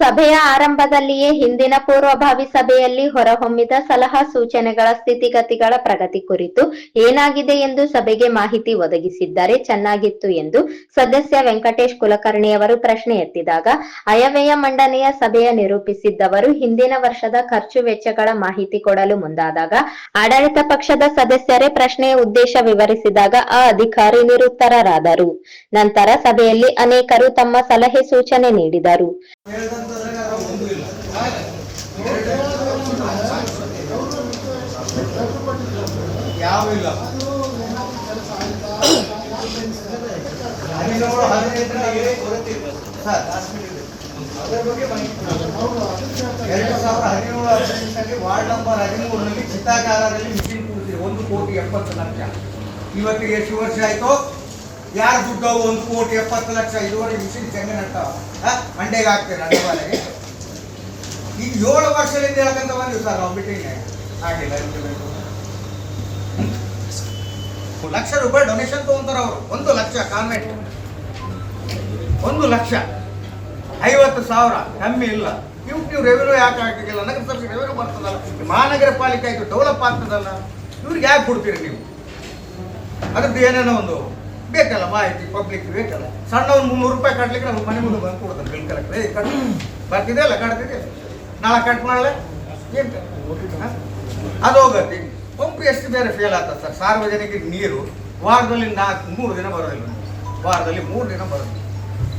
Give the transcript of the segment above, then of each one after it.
ಸಭೆಯ ಆರಂಭದಲ್ಲಿಯೇ ಹಿಂದಿನ ಪೂರ್ವಭಾವಿ ಸಭೆಯಲ್ಲಿ ಹೊರಹೊಮ್ಮಿದ ಸಲಹಾ ಸೂಚನೆಗಳ ಸ್ಥಿತಿಗತಿಗಳ ಪ್ರಗತಿ ಕುರಿತು ಏನಾಗಿದೆ ಎಂದು ಸಭೆಗೆ ಮಾಹಿತಿ ಒದಗಿಸಿದ್ದಾರೆ. ಚೆನ್ನಾಗಿತ್ತು ಎಂದು ಸದಸ್ಯ ವೆಂಕಟೇಶ್ ಕುಲಕರ್ಣಿ ಅವರು ಪ್ರಶ್ನೆ ಎತ್ತಿದಾಗ, ಅಯವ್ಯಯ ಮಂಡನೆಯ ಸಭೆಯ ನಿರೂಪಿಸಿದ್ದವರು ಹಿಂದಿನ ವರ್ಷದ ಖರ್ಚು ವೆಚ್ಚಗಳ ಮಾಹಿತಿ ಕೊಡಲು ಮುಂದಾದಾಗ, ಆಡಳಿತ ಪಕ್ಷದ ಸದಸ್ಯರೇ ಪ್ರಶ್ನೆಯ ಉದ್ದೇಶ ವಿವರಿಸಿದಾಗ ಆ ಅಧಿಕಾರಿ ನಿರುತ್ತರರಾದರು. ನಂತರ ಸಭೆಯಲ್ಲಿ ಅನೇಕರು ತಮ್ಮ ಸಲಹೆ ಸೂಚನೆ ನೀಡಿದರು. ಇಲ್ಲ ಗೊತ್ತಿದೆ ಸರ್ ಅದರ ಬಗ್ಗೆ ಮಾಹಿತಿ ಎರಡು ಸಾವಿರದ ಹದಿನೇಳು ವಾರ್ಡ್ ನಂಬರ್ ಹದಿಮೂರರಲ್ಲಿ ಚಿತ್ತಾಗಾರದಲ್ಲಿ ಮಿಷಿನ್ ಕೂಡಿಸಿದೆ ಒಂದು ಕೋಟಿ ಎಪ್ಪತ್ತು ಲಕ್ಷ. ಇವತ್ತಿಗೆ ಎಷ್ಟು ವರ್ಷ ಆಯ್ತು? ಯಾರು ದುಡ್ಡು ಒಂದು ಕೋಟಿ ಎಪ್ಪತ್ತು ಲಕ್ಷ ಇದುವರೆಗೆ ಮಿಷಿನ್ ಚೆಂಗೆ ನಡ್ತಾವ ಮಂಡೆಗೆ ಹಾಕ್ತೇನೆ ಅಡ್ಡವಾಲೆಗೆ ಈಗ ಏಳು ವರ್ಷದಿಂದ ಹೇಳ್ಕಂತ ಬಂದಿವಿ ಸರ್, ನಾವು ಮೀಟಿಂಗ್ ಆಗಿಲ್ಲ. ಲಕ್ಷ ರೂಪಾಯಿ ಡೊನೇಷನ್ ತಗೊಂತಾರ ಅವರು. ಒಂದು ಲಕ್ಷ, ಕಾನ್ವೆಂಟ್. ಒಂದು ಲಕ್ಷ. ಐವತ್ತು ಸಾವಿರ. ಕಮ್ಮಿ ಇಲ್ಲ. ಇವ್ ನೀವು ರೆವೆನ್ಯೂ ಯಾಕೆ ಹಾಕಿಲ್ಲ ನಗರ ಸಭೆಗೆ ರೆವೆನ್ಯೂ ಬರ್ತದಲ್ಲ. ಮಹಾನಗರ ಪಾಲಿಕೆ ಆಯ್ತು ಡೆವಲಪ್ ಆಗ್ತದಲ್ಲ. ಇವ್ರಿಗೆ ಯಾಕೆ ಕೊಡ್ತೀರಿ ನೀವು? ಅದ್ರದ್ದು ಏನೇನೋ ಒಂದು ಬೇಕಲ್ಲ ಮಾಹಿತಿ ಪಬ್ಲಿಕ್ ಬೇಕಲ್ಲ. ಸಣ್ಣ ಒಂದು ಮುನ್ನೂರು ರೂಪಾಯಿ ಕಟ್ಲಿಕ್ಕೆ ನಮ್ಮ ಮನೆ ಮುಂದೆ ಬಂದು ಕೊಡ್ತಾರೆ ಬಿಲ್ ಕಲೆಕ್ಟರ್ ಏ ಕಟ್. ಬರ್ತಿದೆ ಅಲ್ಲ ಕಟ್ತಿದೆ ನಾಳೆ ಕಟ್ ಮಾಡಲೆ? ಏನು ಅದು ಹೋಗತ್ತೆ. ಪಂಪ್ ಎಷ್ಟು ಬೇರೆ ಫೇಲ್ ಆಗ್ತದೆ ಸರ್? ಸಾರ್ವಜನಿಕರಿಗೆ ನೀರು ವಾರದಲ್ಲಿ ನಾಲ್ಕು, ಮೂರು ದಿನ ಬರೋದಿಲ್ಲ. ವಾರದಲ್ಲಿ ಮೂರು ದಿನ ಬರೋದಿಲ್ಲ.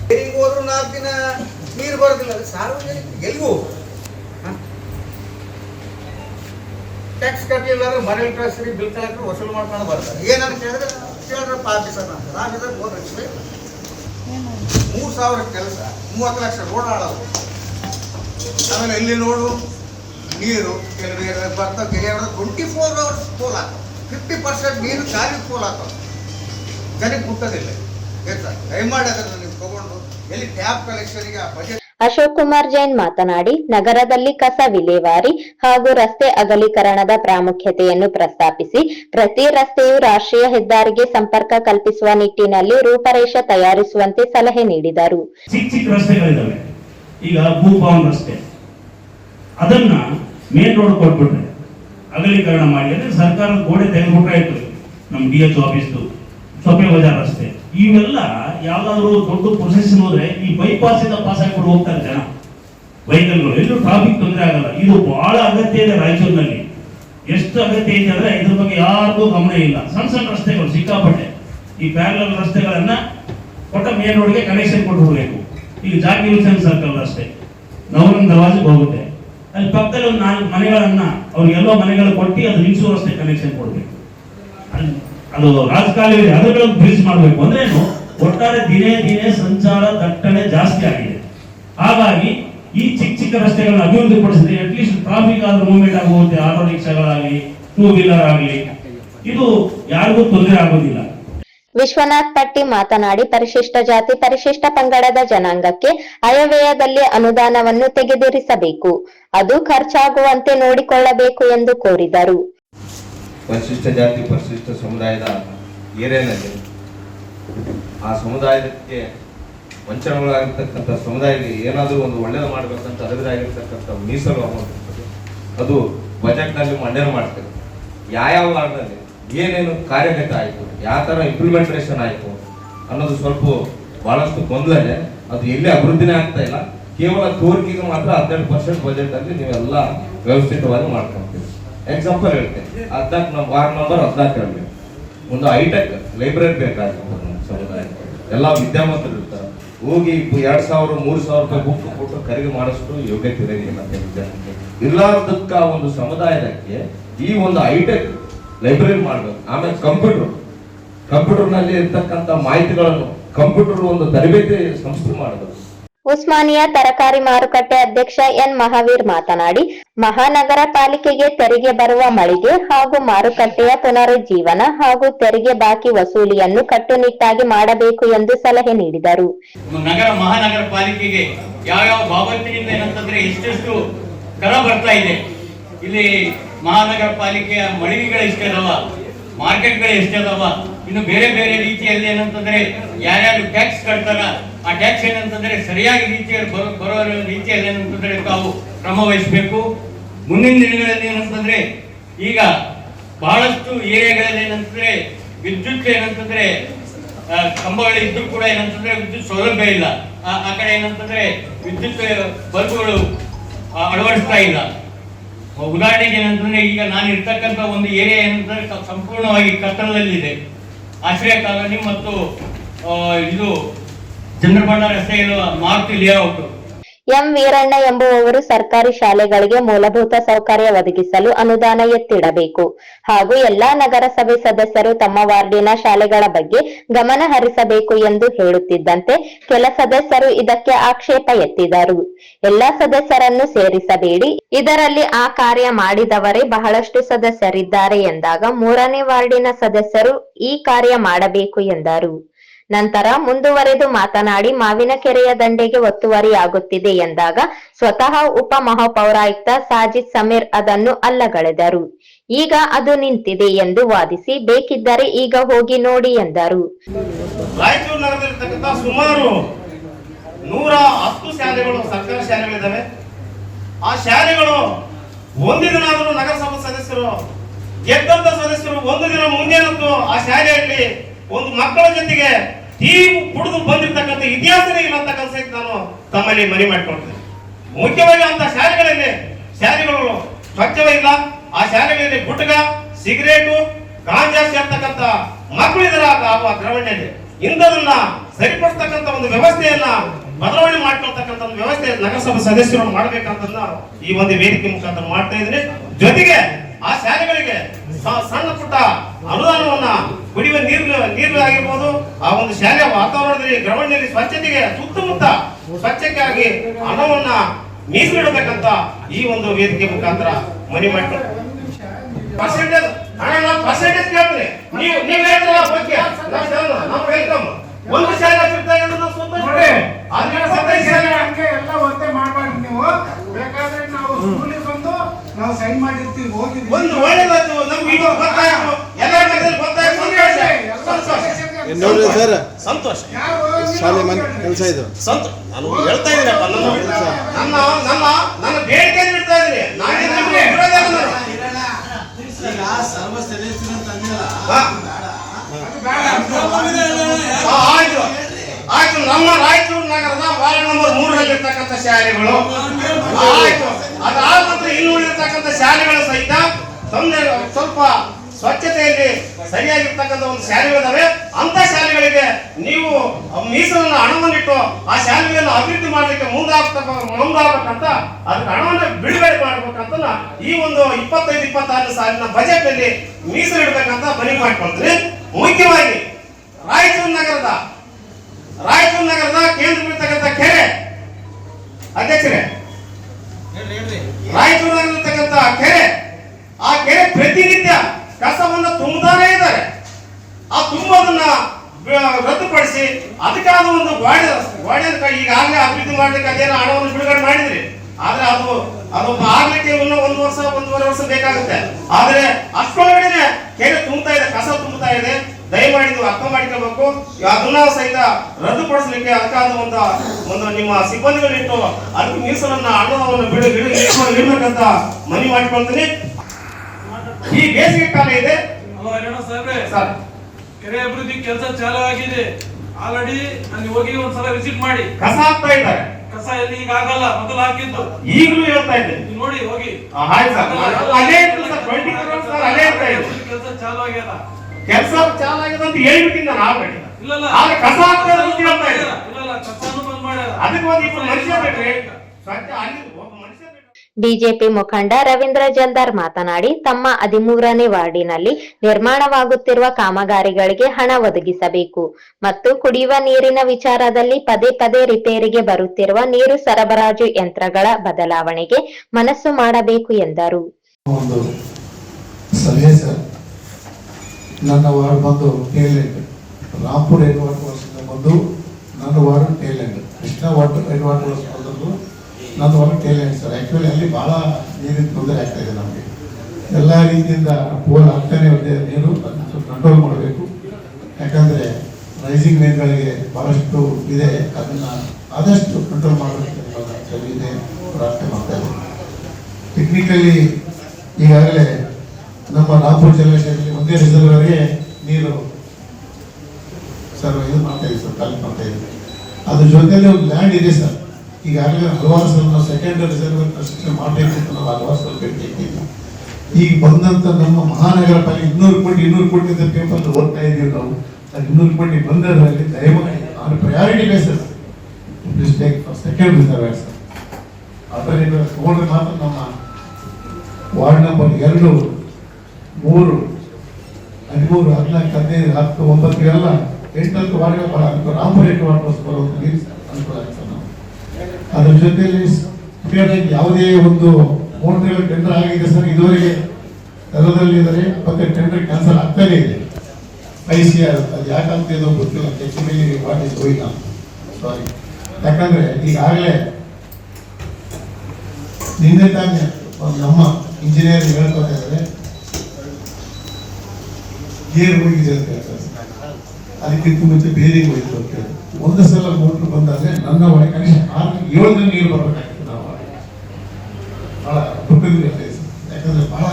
ಹೇಗೆ ಹೋದ್ರು ನಾಲ್ಕು ದಿನ ನೀರು ಬರೋದಿಲ್ಲ. ಸಾರ್ವಜನಿಕ ಸಾರ್ವಜನಿಕರಿಗೆ ಎಲ್ಲಿಗೂ ಟ್ಯಾಕ್ಸ್ ಕಟ್ಟಲಿಲ್ಲ ಅಂದ್ರೆ ಮನೇಲಿ ಕಳಿಸ್ರಿ ಬಿಲ್ ಕಲೆಕ್ಟರ್ ವಸೂಲು ಮಾಡ್ಕೊಂಡು ಬರ್ತಾರೆ. ಏನಂತ ಕೇಳಿದ್ರೆ ಕೇಳ್ರಪ್ಪ ಆಫೀಸರ್ ಅಂತ ಆಫೀಸರ್ ಹೋದ ತಕ್ಷಣ ಮೂರು ಸಾವಿರ ಕೆಲಸ. ಮೂವತ್ತು ಲಕ್ಷ ರೋಡ್ ಆಡೋದು ಆಮೇಲೆ ಇಲ್ಲಿ ನೋಡು ನೀರು ಕೆಲವು ಬರ್ತಾವೆ ಕೆಲವರು ಟ್ವೆಂಟಿ ಫೋರ್ ಅವರ್ಸ್ ಪೋಲ್ ಆಗ್ತವೆ ಫಿಫ್ಟಿ ಪರ್ಸೆಂಟ್ ನೀರು ಖಾಲಿ ಪೋಲ್ ಹಾಕೋ. ಜನಕ್ಕೆ ಮುಟ್ಟೋದಿಲ್ಲ. ಸರ್? ದಯಮಾಡಿ ಅದನ್ನು ನೀವು ತಗೊಂಡು ಎಲ್ಲಿ ಟ್ಯಾಪ್ ಕಲೆಕ್ಷನ್ಗೆ ಆ ಬಜೆಟ್ ಅಶೋಕ್ ಕುಮಾರ್ ಜೈನ್ ಮಾತನಾಡಿ, ನಗರದಲ್ಲಿ ಕಸ ವಿಲೇವಾರಿ ಹಾಗೂ ರಸ್ತೆ ಅಗಲೀಕರಣದ ಪ್ರಾಮುಖ್ಯತೆಯನ್ನು ಪ್ರಸ್ತಾಪಿಸಿ, ಪ್ರತಿ ರಸ್ತೆಯು ರಾಷ್ಟ್ರೀಯ ಹೆದ್ದಾರಿಗೆ ಸಂಪರ್ಕ ಕಲ್ಪಿಸುವ ನಿಟ್ಟಿನಲ್ಲಿ ರೂಪರೇಷೆ ತಯಾರಿಸುವಂತೆ ಸಲಹೆ ನೀಡಿದರು. ರಸ್ತೆ. ಅದನ್ನ ಮೇನ್ ರೋಡ್ ಕೊಟ್ಬಿಟ್ರೆ ಅಗಲೀಕರಣ ಮಾಡಿದ್ರೆ ಸರ್ಕಾರದ ಗೋಡೆ ತೆಗೆದುಬಿಟ್ರೆ ಆಯ್ತು. ನಮ್ ಡಿ ಎಚ್ ಆಫೀಸ್ದು ಸೊಪ್ಪೆ ಬಜಾರ್ ರಸ್ತೆ. ಇವೆಲ್ಲ ಯಾವ್ದಾದ್ರು ದೊಡ್ಡ ಪ್ರೊಸೆಸ್ ಹೋದ್ರೆ ಈ ಬೈಪಾಸ್ ಇಂದ ಪಾಸ್ ಆಗ್ಬಿಟ್ಟು ಹೋಗ್ತಾರೆ ಜನ. ವೆಹಿಕಲ್ಗಳು ಎಲ್ಲೂ ಟ್ರಾಫಿಕ್ ತೊಂದರೆ ಆಗಲ್ಲ. ಇದು ಬಹಳ ಅಗತ್ಯ ಇದೆ ರಾಯಚೂರಿನಲ್ಲಿ. ಎಷ್ಟು ಅಗತ್ಯ ಇದೆ ಅಂದ್ರೆ ಇದ್ರ ಬಗ್ಗೆ ಯಾರಿಗೂ ಗಮನ ಇಲ್ಲ. ಸಣ್ಣ ಸಣ್ಣ ರಸ್ತೆಗಳು ಸಿಕ್ಕಾಪಟ್ಟೆ. ಈ ಪ್ಯಾರಲಲ್ ರಸ್ತೆಗಳನ್ನ ಕೊಟ್ಟ ಮೇನ್ ರೋಡ್ಗೆ ಕನೆಕ್ಷನ್ ಕೊಟ್ಟು ಹೋಗಬೇಕು ಈಗ ಜಾಕಿ ಹುಸೇನ್ ಸರ್ಕಲ್ ರಸ್ತೆ ನವರನ್ ದರ್ವಾಜೆಗೆ ಹೋಗುತ್ತೆ. ಅಲ್ಲಿ ಪಕ್ಕದಲ್ಲಿ ಒಂದು ನಾಲ್ಕು ಮನೆಗಳನ್ನ ಅವ್ರಿಗೆಲ್ಲೋ ಮನೆಗಳು ಕೊಟ್ಟು ಅದು ನಿಲ್ಸೋ ರಸ್ತೆ ಕನೆಕ್ಷನ್ ಕೊಡ್ಬೇಕು. ಅಲ್ಲಿ- ಅದು ರಾಜಕಾಲುವೆ ಇದೆ ಬ್ರಿಜ್ ಮಾಡಬೇಕು ಏನು? ಒಟ್ಟಾರೆ ದಿನೇ ದಿನೇ ಸಂಚಾರ ದಟ್ಟಣೆ ಜಾಸ್ತಿ ಆಗಿದೆ. ಹಾಗಾಗಿ ಈ ಚಿಕ್ಕ ಚಿಕ್ಕ ರಸ್ತೆಗಳನ್ನ ಅಭಿವೃದ್ಧಿಪಡಿಸಿದ್ರೆ ಅಟ್ಲೀಸ್ಟ್ ಟ್ರಾಫಿಕ್ ಆದ್ರೂ ಮೂವ್ಮೆಂಟ್ ಆಗುತ್ತೆ ಆಟೋ ರಿಕ್ಷಾಗಳಾಗಲಿ ಟೂ ವೀಲರ್ ಆಗಲಿ. ಇದು ಯಾರಿಗೂ ತೊಂದರೆ ಆಗೋದಿಲ್ಲ. ವಿಶ್ವನಾಥ್ ಪಟ್ಟಿ ಮಾತನಾಡಿ, ಪರಿಶಿಷ್ಟ ಜಾತಿ, ಪರಿಶಿಷ್ಟ ಪಂಗಡದ ಜನಾಂಗಕ್ಕೆ ಅಯವ್ಯಯದಲ್ಲಿ ಅನುದಾನವನ್ನು ತೆಗೆದಿರಿಸಬೇಕು. ಅದು ಖರ್ಚಾಗುವಂತೆ ನೋಡಿಕೊಳ್ಳಬೇಕು ಎಂದು ಕೋರಿದರು. ಪರಿಶಿಷ್ಟ ಜಾತಿ, ಪರಿಶಿಷ್ಟ ಸಮುದಾಯದ ಏರಿಯಾನಲ್ಲಿ ಆ ಸಮುದಾಯಕ್ಕೆ ವಂಚನೆಗಳಾಗಿರ್ತಕ್ಕಂಥ ಸಮುದಾಯಕ್ಕೆ ಏನಾದರೂ ಒಂದು ಒಳ್ಳೇದು ಮಾಡಬೇಕಂತ ಅದರದಾಗಿರ್ತಕ್ಕಂಥ ಮೀಸಲು ಇರ್ತದೆ ಅದು ಬಜೆಟ್ನಲ್ಲಿ ಮಂಡನೆ ಮಾಡ್ತೇವೆ ಯಾವ್ಯಾವ ವಾರ್ಡ್ನಲ್ಲಿ ಏನೇನು ಕಾರ್ಯಗತ ಆಯಿತು? ಯಾವ ಥರ ಇಂಪ್ಲಿಮೆಂಟೇಷನ್ ಆಯಿತು? ಅನ್ನೋದು ಸ್ವಲ್ಪ ಭಾಳಷ್ಟು ಇದೆ ಅದು ಎಲ್ಲಿ ಅಭಿವೃದ್ಧಿನೇ ಆಗ್ತಾ ಇಲ್ಲ. ಕೇವಲ ತೋರಿಕೆಗೆ ಮಾತ್ರ ಹದಿನೆಂಟು ಪರ್ಸೆಂಟ್ ಬಜೆಟ್ ಅಲ್ಲಿ ನೀವೆಲ್ಲ ವ್ಯವಸ್ಥಿತವಾಗಿ ಮಾಡ್ಕೊಂತೀವಿ ಎಕ್ಸಾಂಪಲ್ ಹೇಳ್ತೇನೆ ಹದಿನಾಲ್ಕು ನಮ್ಮ ವಾರ್ಡ್ ನಂಬರ್ ಹದಿನಾಲ್ಕರಲ್ಲಿ ಒಂದು ಹೈಟೆಕ್ ಲೈಬ್ರರಿ ನಮ್ಮ ಸಮುದಾಯಕ್ಕೆ. ಎಲ್ಲ ವಿದ್ಯಾವಂತರು ಇರ್ತಾರೆ. ಹೋಗಿ ಎರಡು ಸಾವಿರ, ಮೂರು ಸಾವಿರ ರೂಪಾಯಿ ಬುಕ್ ಕೊಟ್ಟು ಖರೀದಿ ಮಾಡಿಷ್ಟು ಯೋಗ್ಯತೆ ಇರೋದಿಲ್ಲ ಇರ್ಲಾರ್ದಕ್ಕ ಒಂದು ಸಮುದಾಯಕ್ಕೆ ಈ ಒಂದು ಹೈಟೆಕ್ ಲೈಬ್ರರಿ ಮಾಡಬೇಕು. ಆಮೇಲೆ ಕಂಪ್ಯೂಟರ್ ಕಂಪ್ಯೂಟರ್ನಲ್ಲಿ ಇರ್ತಕ್ಕಂಥ ಮಾಹಿತಿಗಳನ್ನು ಕಂಪ್ಯೂಟರ್ ಒಂದು ತರಬೇತಿ ಸಂಸ್ಥೆ ಮಾಡಬೇಕು. ಉಸ್ಮಾನಿಯಾ ತರಕಾರಿ ಮಾರುಕಟ್ಟೆ ಅಧ್ಯಕ್ಷ ಎನ್ ಮಹಾವೀರ್ ಮಾತನಾಡಿ, ಮಹಾನಗರ ಪಾಲಿಕೆಗೆ ತೆರಿಗೆ ಬರುವ ಮಳಿಗೆ ಹಾಗೂ ಮಾರುಕಟ್ಟೆಯ ಪುನರುಜ್ಜೀವನ ಹಾಗೂ ತೆರಿಗೆ ಬಾಕಿ ವಸೂಲಿಯನ್ನು ಕಟ್ಟುನಿಟ್ಟಾಗಿ ಮಾಡಬೇಕು ಎಂದು ಸಲಹೆ ನೀಡಿದರು. ನಗರ ಮಹಾನಗರ ಪಾಲಿಕೆಗೆ ಯಾವ್ಯಾವ ಬಾಬತ್ತಿನಿಂದ ಎಷ್ಟೆಷ್ಟು ಕರ ಬರ್ತಾ ಇದೆ. ಇಲ್ಲಿ ಮಹಾನಗರ ಪಾಲಿಕೆಯ ಮಳಿಗೆಗಳು ಎಷ್ಟೇ ಮಾರ್ಕೆಟ್ಗಳು ಎಷ್ಟೇ ಅದಾವ, ಇನ್ನು ಬೇರೆ ಬೇರೆ ರೀತಿಯಲ್ಲಿ ಏನಂತಂದ್ರೆ ಯಾರ್ಯಾರು ಟ್ಯಾಕ್ಸ್ ಕಟ್ತಾರ ಆ ಟ್ಯಾಕ್ಸ್ ಏನಂತಂದ್ರೆ ಸರಿಯಾಗಿ ರೀತಿಯಲ್ಲಿ ಬರೋ ರೀತಿಯಲ್ಲಿ ಏನಂತಂದ್ರೆ ತಾವು ಕ್ರಮ ವಹಿಸಬೇಕು. ಮುಂದಿನ ದಿನಗಳಲ್ಲಿ ಏನಂತಂದ್ರೆ ಈಗ ಬಹಳಷ್ಟು ಏರಿಯಾಗಳಲ್ಲಿ ಏನಂತಂದ್ರೆ ವಿದ್ಯುತ್ ಏನಂತಂದ್ರೆ ಕಂಬಗಳು ಇದ್ರೂ ಕೂಡ ಏನಂತಂದ್ರೆ ವಿದ್ಯುತ್ ಸೌಲಭ್ಯ ಇಲ್ಲ. ಆ ಕಡೆ ಏನಂತಂದ್ರೆ ವಿದ್ಯುತ್ ಬಲ್ಬ್ಗಳು ಅಳವಡಿಸ್ತಾ ಇಲ್ಲ. ಉದಾಹರಣೆಗೆ ಏನಂತಂದ್ರೆ ಈಗ ನಾನು ಇರ್ತಕ್ಕಂಥ ಒಂದು ಏರಿಯಾ ಏನಂತಂದ್ರೆ ಸಂಪೂರ್ಣವಾಗಿ ಕತ್ತಲದಲ್ಲಿದೆ. ಆಶ್ರಯ ಕಾಲೋನಿ ಮತ್ತು ಇದು ಚಂದ್ರಬಾಣ ರಸ್ತೆಯ ಮಾರುತಿ ಲೇಔಟ್ ಎಂ ವೀರಣ್ಣ ಎಂಬುವವರು ಸರ್ಕಾರಿ ಶಾಲೆಗಳಿಗೆ ಮೂಲಭೂತ ಸೌಕರ್ಯ ಒದಗಿಸಲು ಅನುದಾನ ಎತ್ತಿಡಬೇಕು. ಹಾಗೂ ಎಲ್ಲಾ ನಗರಸಭೆ ಸದಸ್ಯರು ತಮ್ಮ ವಾರ್ಡಿನ ಶಾಲೆಗಳ ಬಗ್ಗೆ ಗಮನ ಹರಿಸಬೇಕು ಎಂದು ಹೇಳುತ್ತಿದ್ದಂತೆ ಕೆಲ ಸದಸ್ಯರು ಇದಕ್ಕೆ ಆಕ್ಷೇಪ ಎತ್ತಿದರು. ಎಲ್ಲಾ ಸದಸ್ಯರನ್ನು ಸೇರಿಸಬೇಡಿ. ಇದರಲ್ಲಿ ಆ ಕಾರ್ಯ ಮಾಡಿದವರೇ ಬಹಳಷ್ಟು ಸದಸ್ಯರಿದ್ದಾರೆ ಎಂದಾಗ ಮೂರನೇ ವಾರ್ಡಿನ ಸದಸ್ಯರು ಈ ಕಾರ್ಯ ಮಾಡಬೇಕು ಎಂದರು. ನಂತರ ಮುಂದುವರೆದು ಮಾತನಾಡಿ ಮಾವಿನ ಕೆರೆಯ ದಂಡೆಗೆ ಒತ್ತುವರಿಯಾಗುತ್ತಿದೆ ಎಂದಾಗ ಸ್ವತಃ ಉಪ ಮಹಾಪೌರಾಯುಕ್ತ ಸಾಜಿದ್ ಸಮೀರ್ ಅದನ್ನು ಅಲ್ಲಗಳೆದರು. ಈಗ ಅದು ನಿಂತಿದೆ ಎಂದು ವಾದಿಸಿ, ಬೇಕಿದ್ದರೆ ಈಗ ಹೋಗಿ ನೋಡಿ ಎಂದರು. ಸುಮಾರು ನೂರ ಹತ್ತು ಶಾಲೆಗಳು, ಸರ್ಕಾರಿ ಶಾಲೆಗಳಿದ್ದಾವೆ. ಆ ಶಾಲೆಗಳು ಒಂದು ದಿನಾದರೂ ನಗರಸಭಾ ಸದಸ್ಯರು ಗೆದ್ದಂತ ಸದಸ್ಯರು ಒಂದು ದಿನ ಮುಂದೆ ಆ ಶಾಲೆಯಲ್ಲಿ ಒಂದು ಮಕ್ಕಳ ಜೊತೆಗೆ ಟೀ ಕುಡಿದು ಬಂದಿರತಕ್ಕಂಥ ಇತಿಹಾಸನೇ ಇಲ್ಲ ಅಂತ ಸಹಿತ ನಾನು ತಮ್ಮಲ್ಲಿ ಮನವಿ ಮಾಡಿಕೊಳ್ತೇನೆ. ಮುಖ್ಯವಾಗಿ ಅಂತ ಶಾಲೆಗಳಲ್ಲಿ ಶಾಲೆಗಳು ಸ್ವಚ್ಛವೇ ಇಲ್ಲ. ಆ ಶಾಲೆಗಳಲ್ಲಿ ಗುಟ್ಟಗ ಸಿಗರೇಟು, ಗಾಂಜಾ ಸೇರ್ತಕ್ಕಂಥ ಮಕ್ಕಳು ಇದರ ಆ ದ್ರವಣ್ಯಲ್ಲಿ ಇಂಥದನ್ನ ಸರಿಪಡಿಸ್ತಕ್ಕಂಥ ಒಂದು ವ್ಯವಸ್ಥೆಯನ್ನ ಬದಲಾವಣೆ ಮಾಡ್ಕೊಳ್ತಕ್ಕಂಥ ಒಂದು ವ್ಯವಸ್ಥೆ ನಗರಸಭಾ ಸದಸ್ಯರು ಮಾಡಬೇಕಂತ ಈ ಒಂದು ವೇದಿಕೆ ಮುಖಾಂತರ ಮಾಡ್ತಾ ಇದ್ದೀನಿ. ಜೊತೆಗೆ ಆ ಶಾಲೆಗಳಿಗೆ ಸಣ್ಣ ಪುಟ್ಟ ಅನುದಾನವನ್ನ ಕುಡಿಯುವ ನೀರು ನೀರು ಆಗಿರ್ಬೋದು ಆ ಒಂದು ಶಾಲೆಯ ವಾತಾವರಣದಲ್ಲಿ ಗ್ರೌಂಡ್ನಲ್ಲಿ ಸ್ವಚ್ಛತೆಗೆ ಸುತ್ತಮುತ್ತ ಸ್ವಚ್ಛಕ್ಕಾಗಿ ಹಣವನ್ನ ಮೀಸಲಿಡಬೇಕಂತ ಈ ಒಂದು ವೇದಿಕೆ ಮುಖಾಂತರ ಮನೆ ಮಾಡಿ ಪರ್ಸೆಂಟೇಜ್ ಹಣ ನಾವು ಪರ್ಸೆಂಟೇಜ್ ಕೇಳ್ತೀವಿ ನೀವು ನೀವು ಹೇಳ್ತೀರ ಓಕೆ ನಾವು ಹೇಳೋಣ ಒಂದು ಶಾಲೆ ಹಚ್ಚಿರ್ತಾ ಇರೋದು ಆದ್ರೆ ಸತ್ತೈದು ಶಾಲೆ. ಹಂಗೆ ಎಲ್ಲ ಒತ್ತೆ ಮಾಡ್ಬಾರ್ದು ನೀವು. ಬೇಕಾದ್ರೆ ನಾವು ಸ್ಕೂಲಿಗೆ ನಾವು ಸೈನ್ ಮಾಡಿರ್ತೀವಿ ಹೋಗಿ ಒಂದು ಒಳ್ಳೇದಾಯ್ತು ನಮ್ಗೆ ಈಗ ಗೊತ್ತಾಯ್ತು ಎಲ್ಲ ಗೊತ್ತಾಯ್ತು. ಸಂತೋಷ. ಸರ್? ಸಂತೋಷ. ಯಾರು ಶಾಲೆ ಮನೆ ಕೆಲಸ ಇದು. ಸಂತ ನಾನು ಹೇಳ್ತಾ ಇದ್ದೀನಪ್ಪ ನನ್ನ ನನ್ನ ನನ್ನ ನನ್ನ ಬೇಡಿಕೆ ಇಡ್ತಾ ಇದ್ದೀನಿ. ನಾನೇ ನಿಮ್ಗೆ ವಿರೋಧ ಅಲ್ಲ ನಾನು. ಹಾ? ಹಾ, ಆಯ್ತು. ಆಯ್ತು, ನಮ್ಮ ರಾಯಚೂರು ನಗರದ ವಾರ್ಡ್ ನಂಬರ್ ಮೂರರಲ್ಲಿರ್ತಕ್ಕಂಥ ಶಾಲೆಗಳು. ಆಯ್ತು, ಅದಾದ ನಂತರ ಇನ್ನು ಉಳಿದಿರ್ತಕ್ಕಂಥ ಶಾಲೆಗಳು ಸಹಿತ ತಮ್ಮ ಸ್ವಲ್ಪ ಸ್ವಚ್ಛತೆಯಲ್ಲಿ ಸರಿಯಾಗಿರ್ತಕ್ಕಂಥ ಒಂದು ಶಾಲೆಗಳಿದಾವೆ. ಅಂತ ಶಾಲೆಗಳಿಗೆ ನೀವು ಮೀಸಲನ್ನು ಹಣವನ್ನಿಟ್ಟು ಆ ಶಾಲೆಗಳನ್ನು ಅಭಿವೃದ್ಧಿ ಮಾಡಲಿಕ್ಕೆ ಮುಂದಾಗ್ತಕ್ಕ, ಮುಂದಾಗಬೇಕಂತ, ಅದಕ್ಕೆ ಹಣವನ್ನು ಬಿಡುಗಡೆ ಮಾಡ್ಬೇಕಂತ ಈ ಒಂದು ಇಪ್ಪತ್ತೈದು ಇಪ್ಪತ್ತಾರು ಸಾಲಿನ ಬಜೆಟ್ ಅಲ್ಲಿ ಮೀಸಲಿಡ್ಬೇಕಂತ ಬಲಿ ಮಾಡ್ಕೊಳ್ತೀನಿ. ಮುಖ್ಯವಾಗಿ ರಾಯಚೂರು ನಗರದ ರಾಯಚೂರು ನಗರದ ಕೇಂದ್ರ ಬೀಳ್ತಕ್ಕಂಥ ಕೆರೆ. ಅಧ್ಯಕ್ಷರೇ ರಾಯಚೂರು ನಗರದಲ್ಲಿರ್ತಕ್ಕಂಥ ಕೆರೆ ಆ ಕೆರೆ ಪ್ರತಿನಿತ್ಯ ಕಸವನ್ನು ತುಂಬುತ್ತಾನೇ ಇದ್ದಾರೆ. ಆ ತುಂಬೋದನ್ನ ರದ್ದುಪಡಿಸಿ ಅದಕ್ಕಾದ ಒಂದು ಗಾಡಿ ಗಾಡಿಯನ್ನು ಈಗಾಗಲೇ ಅಭಿವೃದ್ಧಿ ಮಾಡ್ಲಿಕ್ಕೆ ಅದೇನೋ ಹಣವನ್ನು ಬಿಡುಗಡೆ ಮಾಡಿದ್ರಿ. ಆದ್ರೆ ಅದು ಅದು ಆಗ್ಲಿಕ್ಕೆ ಇನ್ನೂ ಒಂದು ವರ್ಷ ಒಂದೂವರೆ ವರ್ಷ ಬೇಕಾಗುತ್ತೆ. ಆದ್ರೆ ಅಷ್ಟೊಳಗಡೆ ಕೆರೆ ತುಂಬುತ್ತಾ ಇದೆ ಕಸ ತುಂಬುತ್ತಾ ಇದೆ. ದಯಮಾಡಿ ನೀವು ಅರ್ಥ ಮಾಡಿಕೊಳ್ಬೇಕು. ಅದನ್ನ ಸಹಿತ ರದ್ದುಪಡಿಸಲಿಕ್ಕೆ ಅದಕ್ಕಾದ ಒಂದು ಒಂದು ನಿಮ್ಮ ಸಿಬ್ಬಂದಿಗಳಿಟ್ಟು ಅದಕ್ಕೆ ಮೀಸಲನ್ನ ಹಣವನ್ನು ಬಿಡು ಬಿಡು ಇಡ್ಬೇಕಂತ ಮನವಿ ಮಾಡಿಕೊಳ್ತೀನಿ. ಈ ಬೇಸಿಗೆ ಕಾಲ ಇದೆ. ಸರ್. ಕೆರೆ ಅಭಿವೃದ್ಧಿ ಕೆಲಸ ಚಾಲು ಆಗಿದೆ. ಆಲ್ರೆಡಿ ಅಲ್ಲಿ ಹೋಗಿ ಒಂದ್ಸಲ ವಿಸಿಟ್ ಮಾಡಿ. ಕಸ ಆಗ್ತಾ ಇದ್ದಾರೆ. ಕಸ ಎಲ್ಲಿ ಈಗ ಆಗಲ್ಲ ಮೊದಲು ಹಾಕಿದ್ದು. ಈಗಲೂ ಹೇಳ್ತಾ ಇದ್ದೆ. ನೋಡಿ ಹೋಗಿ. ಅಲ್ಲೇ ಕೆಲಸ ಚಾಲು ಆಗ್ಯದ. ಕೆಲಸ ಅಂತ ನಾನು ಆಲ್ರೆಡಿ ಆದ್ರೆ ಕಸ ಇಲ್ಲ ಇಲ್ಲ ಕಸನು ಬಂದ್ ಮಾಡ್ಯಾರ. ಅದಕ್ಕೆ ಒಂದು ಇಬ್ಬರು ಮನುಷ್ಯ ಬೇಕ್ರಿ ಸ್ವಚ್ಛ ಅಲ್ಲಿ ಬಿಜೆಪಿ ಮುಖಂಡ ರವೀಂದ್ರ ಜಲ್ದಾರ್ ಮಾತನಾಡಿ ತಮ್ಮ ಹದಿಮೂರನೇ ವಾರ್ಡಿನಲ್ಲಿ ನಿರ್ಮಾಣವಾಗುತ್ತಿರುವ ಕಾಮಗಾರಿಗಳಿಗೆ ಹಣ ಒದಗಿಸಬೇಕು ಮತ್ತು ಕುಡಿಯುವ ನೀರಿನ ವಿಚಾರದಲ್ಲಿ ಪದೇ ಪದೇ ರಿಪೇರಿಗೆ ಬರುತ್ತಿರುವ ನೀರು ಸರಬರಾಜು ಯಂತ್ರಗಳ ಬದಲಾವಣೆಗೆ ಮನಸ್ಸು ಮಾಡಬೇಕು ಎಂದರು. ಒಂದು ಸಲಹೆ ಸರ್. ನನ್ನ ವಾರ್ಡ್ ಬಂದು tail end Rampur head water ವರ್ಕ್ಸಿಂದ ಬಂದು ನನ್ನ ward tail end Krishna water head water ಬಂದದ್ದು ನನ್ನ ವಾರ್ಡ್ ಟೇಲೆಂಟ್ ಸರ್ ಆ್ಯಕ್ಚುಲಿ ಅಲ್ಲಿ ಭಾಳ ನೀರಿನ ತೊಂದರೆ ಆಗ್ತಾ ಇದೆ ನಮಗೆ. ಎಲ್ಲ ರೀತಿಯಿಂದ ಪೋಲ್ ಆಗ್ತಾನೆ ಇದೆ ನೀರು ಕಂಟ್ರೋಲ್ ಮಾಡಬೇಕು. ಯಾಕಂದರೆ ರೈಸಿಂಗ್ ರೇಟ್ಗಳಿಗೆ ಭಾಳಷ್ಟು ಇದೆ. ಅದನ್ನು ಆದಷ್ಟು ಕಂಟ್ರೋಲ್ ಮಾಡಬೇಕು ಇದೆ. ಪ್ರಾರ್ಥನೆ ಮಾಡ್ತಾ ಇದೆ. ಟೆಕ್ನಿಕಲಿ ಈಗಾಗಲೇ ನಮ್ಮ ರಾಪುರ ಜಲಾಶಯದಲ್ಲಿ ಒಂದೇ ರಿಸರ್ವರ್ಗೆ ನೀರು ಸರ್ ಇದು ಮಾಡ್ತಾ ಇದ್ದೀವಿ ಸರ್ ಕಲೆಕ್ಟ್ ಮಾಡ್ತಾ ಇದ್ದೀವಿ. ಅದ್ರ ಜೊತೆಯಲ್ಲಿ ಒಂದು ಲ್ಯಾಂಡ್ ಇದೆ ಸರ್. ಈಗಾಗಲೇ ಹಲವಾರು ಸಲ ನಾವು ಸೆಕೆಂಡ್ ರಿಸರ್ವರ್ ಕನ್ಸ್ಟ್ರಕ್ಷನ್ ಮಾಡಬೇಕು ಅಂತ ನಾವು ಹಲವಾರು ಸಲ ಇದ್ದೀವಿ ಈಗ ಬಂದಂತ ನಮ್ಮ ಮಹಾನಗರ ಪಾಲಿಕೆ ಇನ್ನೂರು ಕೋಟಿ ಇನ್ನೂರು ಕೋಟಿ ಅಂತ ಪೇಪರ್ ಓದ್ತಾ ಇದ್ದೀವಿ ನಾವು. ಅದು ಇನ್ನೂರು ಕೋಟಿ ಬಂದದ್ರಲ್ಲಿ ದಯಮಾಡಿ ಅವ್ರ priority basis please second reservoir sir. ಅದರಿಂದ ತಗೊಂಡ್ರೆ ಮಾತ್ರ ನಮ್ಮ ವಾರ್ಡ್ ನಂಬರ್ ಎರಡು, ಮೂರು ಹದಿಮೂರು ಹದಿನಾಲ್ಕು, ಹದಿನೈದು, ಹತ್ತು, ಒಂಬತ್ತು ಎಲ್ಲ ಎಂಟತ್ತು ವಾರ್ಡ್ಗಳು ಪರ ಅನುಕೂಲ ರಾಮಪುರ ಎಂಟು ವಾರ್ಡ್ ಅನುಕೂಲ ಆಗ್ತದೆ ನಾವು ಅದ್ರ ಜೊತೆಯಲ್ಲಿ ಯಾವುದೇ ಒಂದು ಮೋಟ್ರಿಗಳ ಟೆಂಡರ್ ಆಗಿದೆ ಸರ್, ಇದುವರೆಗೆ ತರದಲ್ಲಿ ಇದ್ದಾರೆ ಮತ್ತೆ ಟೆಂಡರ್ ಕ್ಯಾನ್ಸಲ್ ಆಗ್ತಾನೆ ಇದೆ. ಐ ಸಿ ಆರ್, ಅದು ಯಾಕಂತ ಗೊತ್ತಿಲ್ಲ ಹೆಚ್ಚು ಮೇಲೆ ಸಾರಿ ಯಾಕಂದ್ರೆ ಈಗಾಗಲೇ ನಿನ್ನೆ ತಾನೇ ನಮ್ಮ ಇಂಜಿನಿಯರ್ ಹೇಳ್ಕೊತಾ ಇದ್ದಾರೆ ಗೇರ್ ಹೋಗಿದೆ ಅಂತ ಹೇಳ್ತಾರೆ ಅದಕ್ಕಿಂತ ಮುಂಚೆ ಬೇರೆ ಹೋಯಿತು ಅಂತ ಒಂದು ಸಲ ಮೋಟ್ರ್ ಬಂದಾಗ ನನ್ನ ಒಳಗೆ ಕನಿಷ್ಠ ಆರು ಏಳು ನೀರು ಬರಬೇಕಾಗಿತ್ತು ನಾವು ಬಹಳ ದೊಡ್ಡದು place. ಯಾಕಂದ್ರೆ ಬಹಳ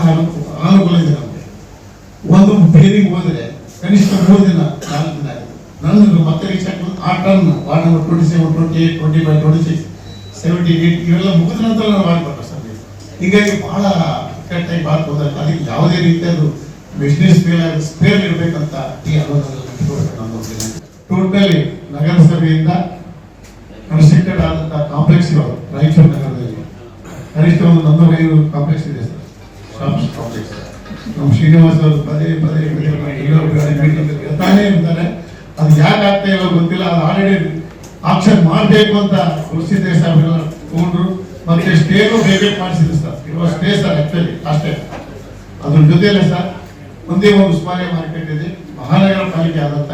ಅನುಕೂಲ ಇದೆ ನಮಗೆ. ಒಂದು ಬೇರಿಗೆ ಹೋದ್ರೆ ಕನಿಷ್ಠ ಮೂರು ದಿನ, ನಾಲ್ಕು ದಿನ ಆಗಿದೆ ನನ್ನ ಮತ್ತೆ ರೀಚ್ ಆಗ್ಬೋದು ಆ turn ward number twenty seven twenty eight twenty five twenty six seventy eight ಇವೆಲ್ಲ ಮುಗಿದ ನಂತರ ನಾವು ವಾರ್ಡ್ ಬರ್ಬೇಕು ಸರ್ ಹೀಗಾಗಿ ಬಹಳ ಕೆಟ್ಟ ಭಾಳ ಹೋದಾಗ. ಅದಕ್ಕೆ ಯಾವುದೇ ರೀತಿಯದು ಬಿಸ್ನೆಸ್ ಸ್ಪೇರ್ ಸ್ಪೇರ್ ಇರಬೇಕಂತ ಈ ಅನುದಾನ ಟೋಟಲಿ ನಗರಸಭೆಯಿಂದ ಕನ್ಸ್ಟ್ರಕ್ಟೆಡ್ ಆದಂತಹ ಕಾಂಪ್ಲೆಕ್ಸ್ಗಳು ರಾಯಚೂರು ನಗರದಲ್ಲಿ. ಕನಿಷ್ಠ ಒಂದು ನನ್ನೂರೈದು ಕಾಂಪ್ಲೆಕ್ಸ್ ಇದೆ ಸರ್. ಶಾಪ್ಸ್ ಕಾಂಪ್ಲೆಕ್ಸ್ ನಮ್ಮ ಶ್ರೀನಿವಾಸ್ ಅವರು ಪದೇ ಪದೇ ಮೀಟಿಂಗ್ ಹೇಳ್ತಾನೆ ಇರ್ತಾರೆ. ಅದು ಯಾಕೆ ಆಗ್ತಾ ಇಲ್ಲ ಗೊತ್ತಿಲ್ಲ ಅದು ಆಲ್ರೆಡಿ ಆಕ್ಷನ್ ಮಾಡಬೇಕು ಅಂತ ಕೃಷಿ ಸಾಹೇಬರೆಲ್ಲ ತಗೊಂಡ್ರು ಮತ್ತೆ ಸ್ಟೇನು ಬೇಬೇಟ್ ಮಾಡಿಸಿದ್ರು ಸರ್. ಇರುವ ಸ್ಟೇ ಸರ್ ಆಕ್ಚುಲಿ ಅಷ್ಟೇ. ಅದ್ರ ಜೊತೆಯಲ್ಲೇ ಸರ್ ಒಂದೇ ಒಂದು ಉಸ್ಮಾನಿಯಾ ಮಾರ್ಕೆಟ್ ಇದೆ. ಮಹಾನಗರ ಪಾಲಿಕೆ ಆದಂತ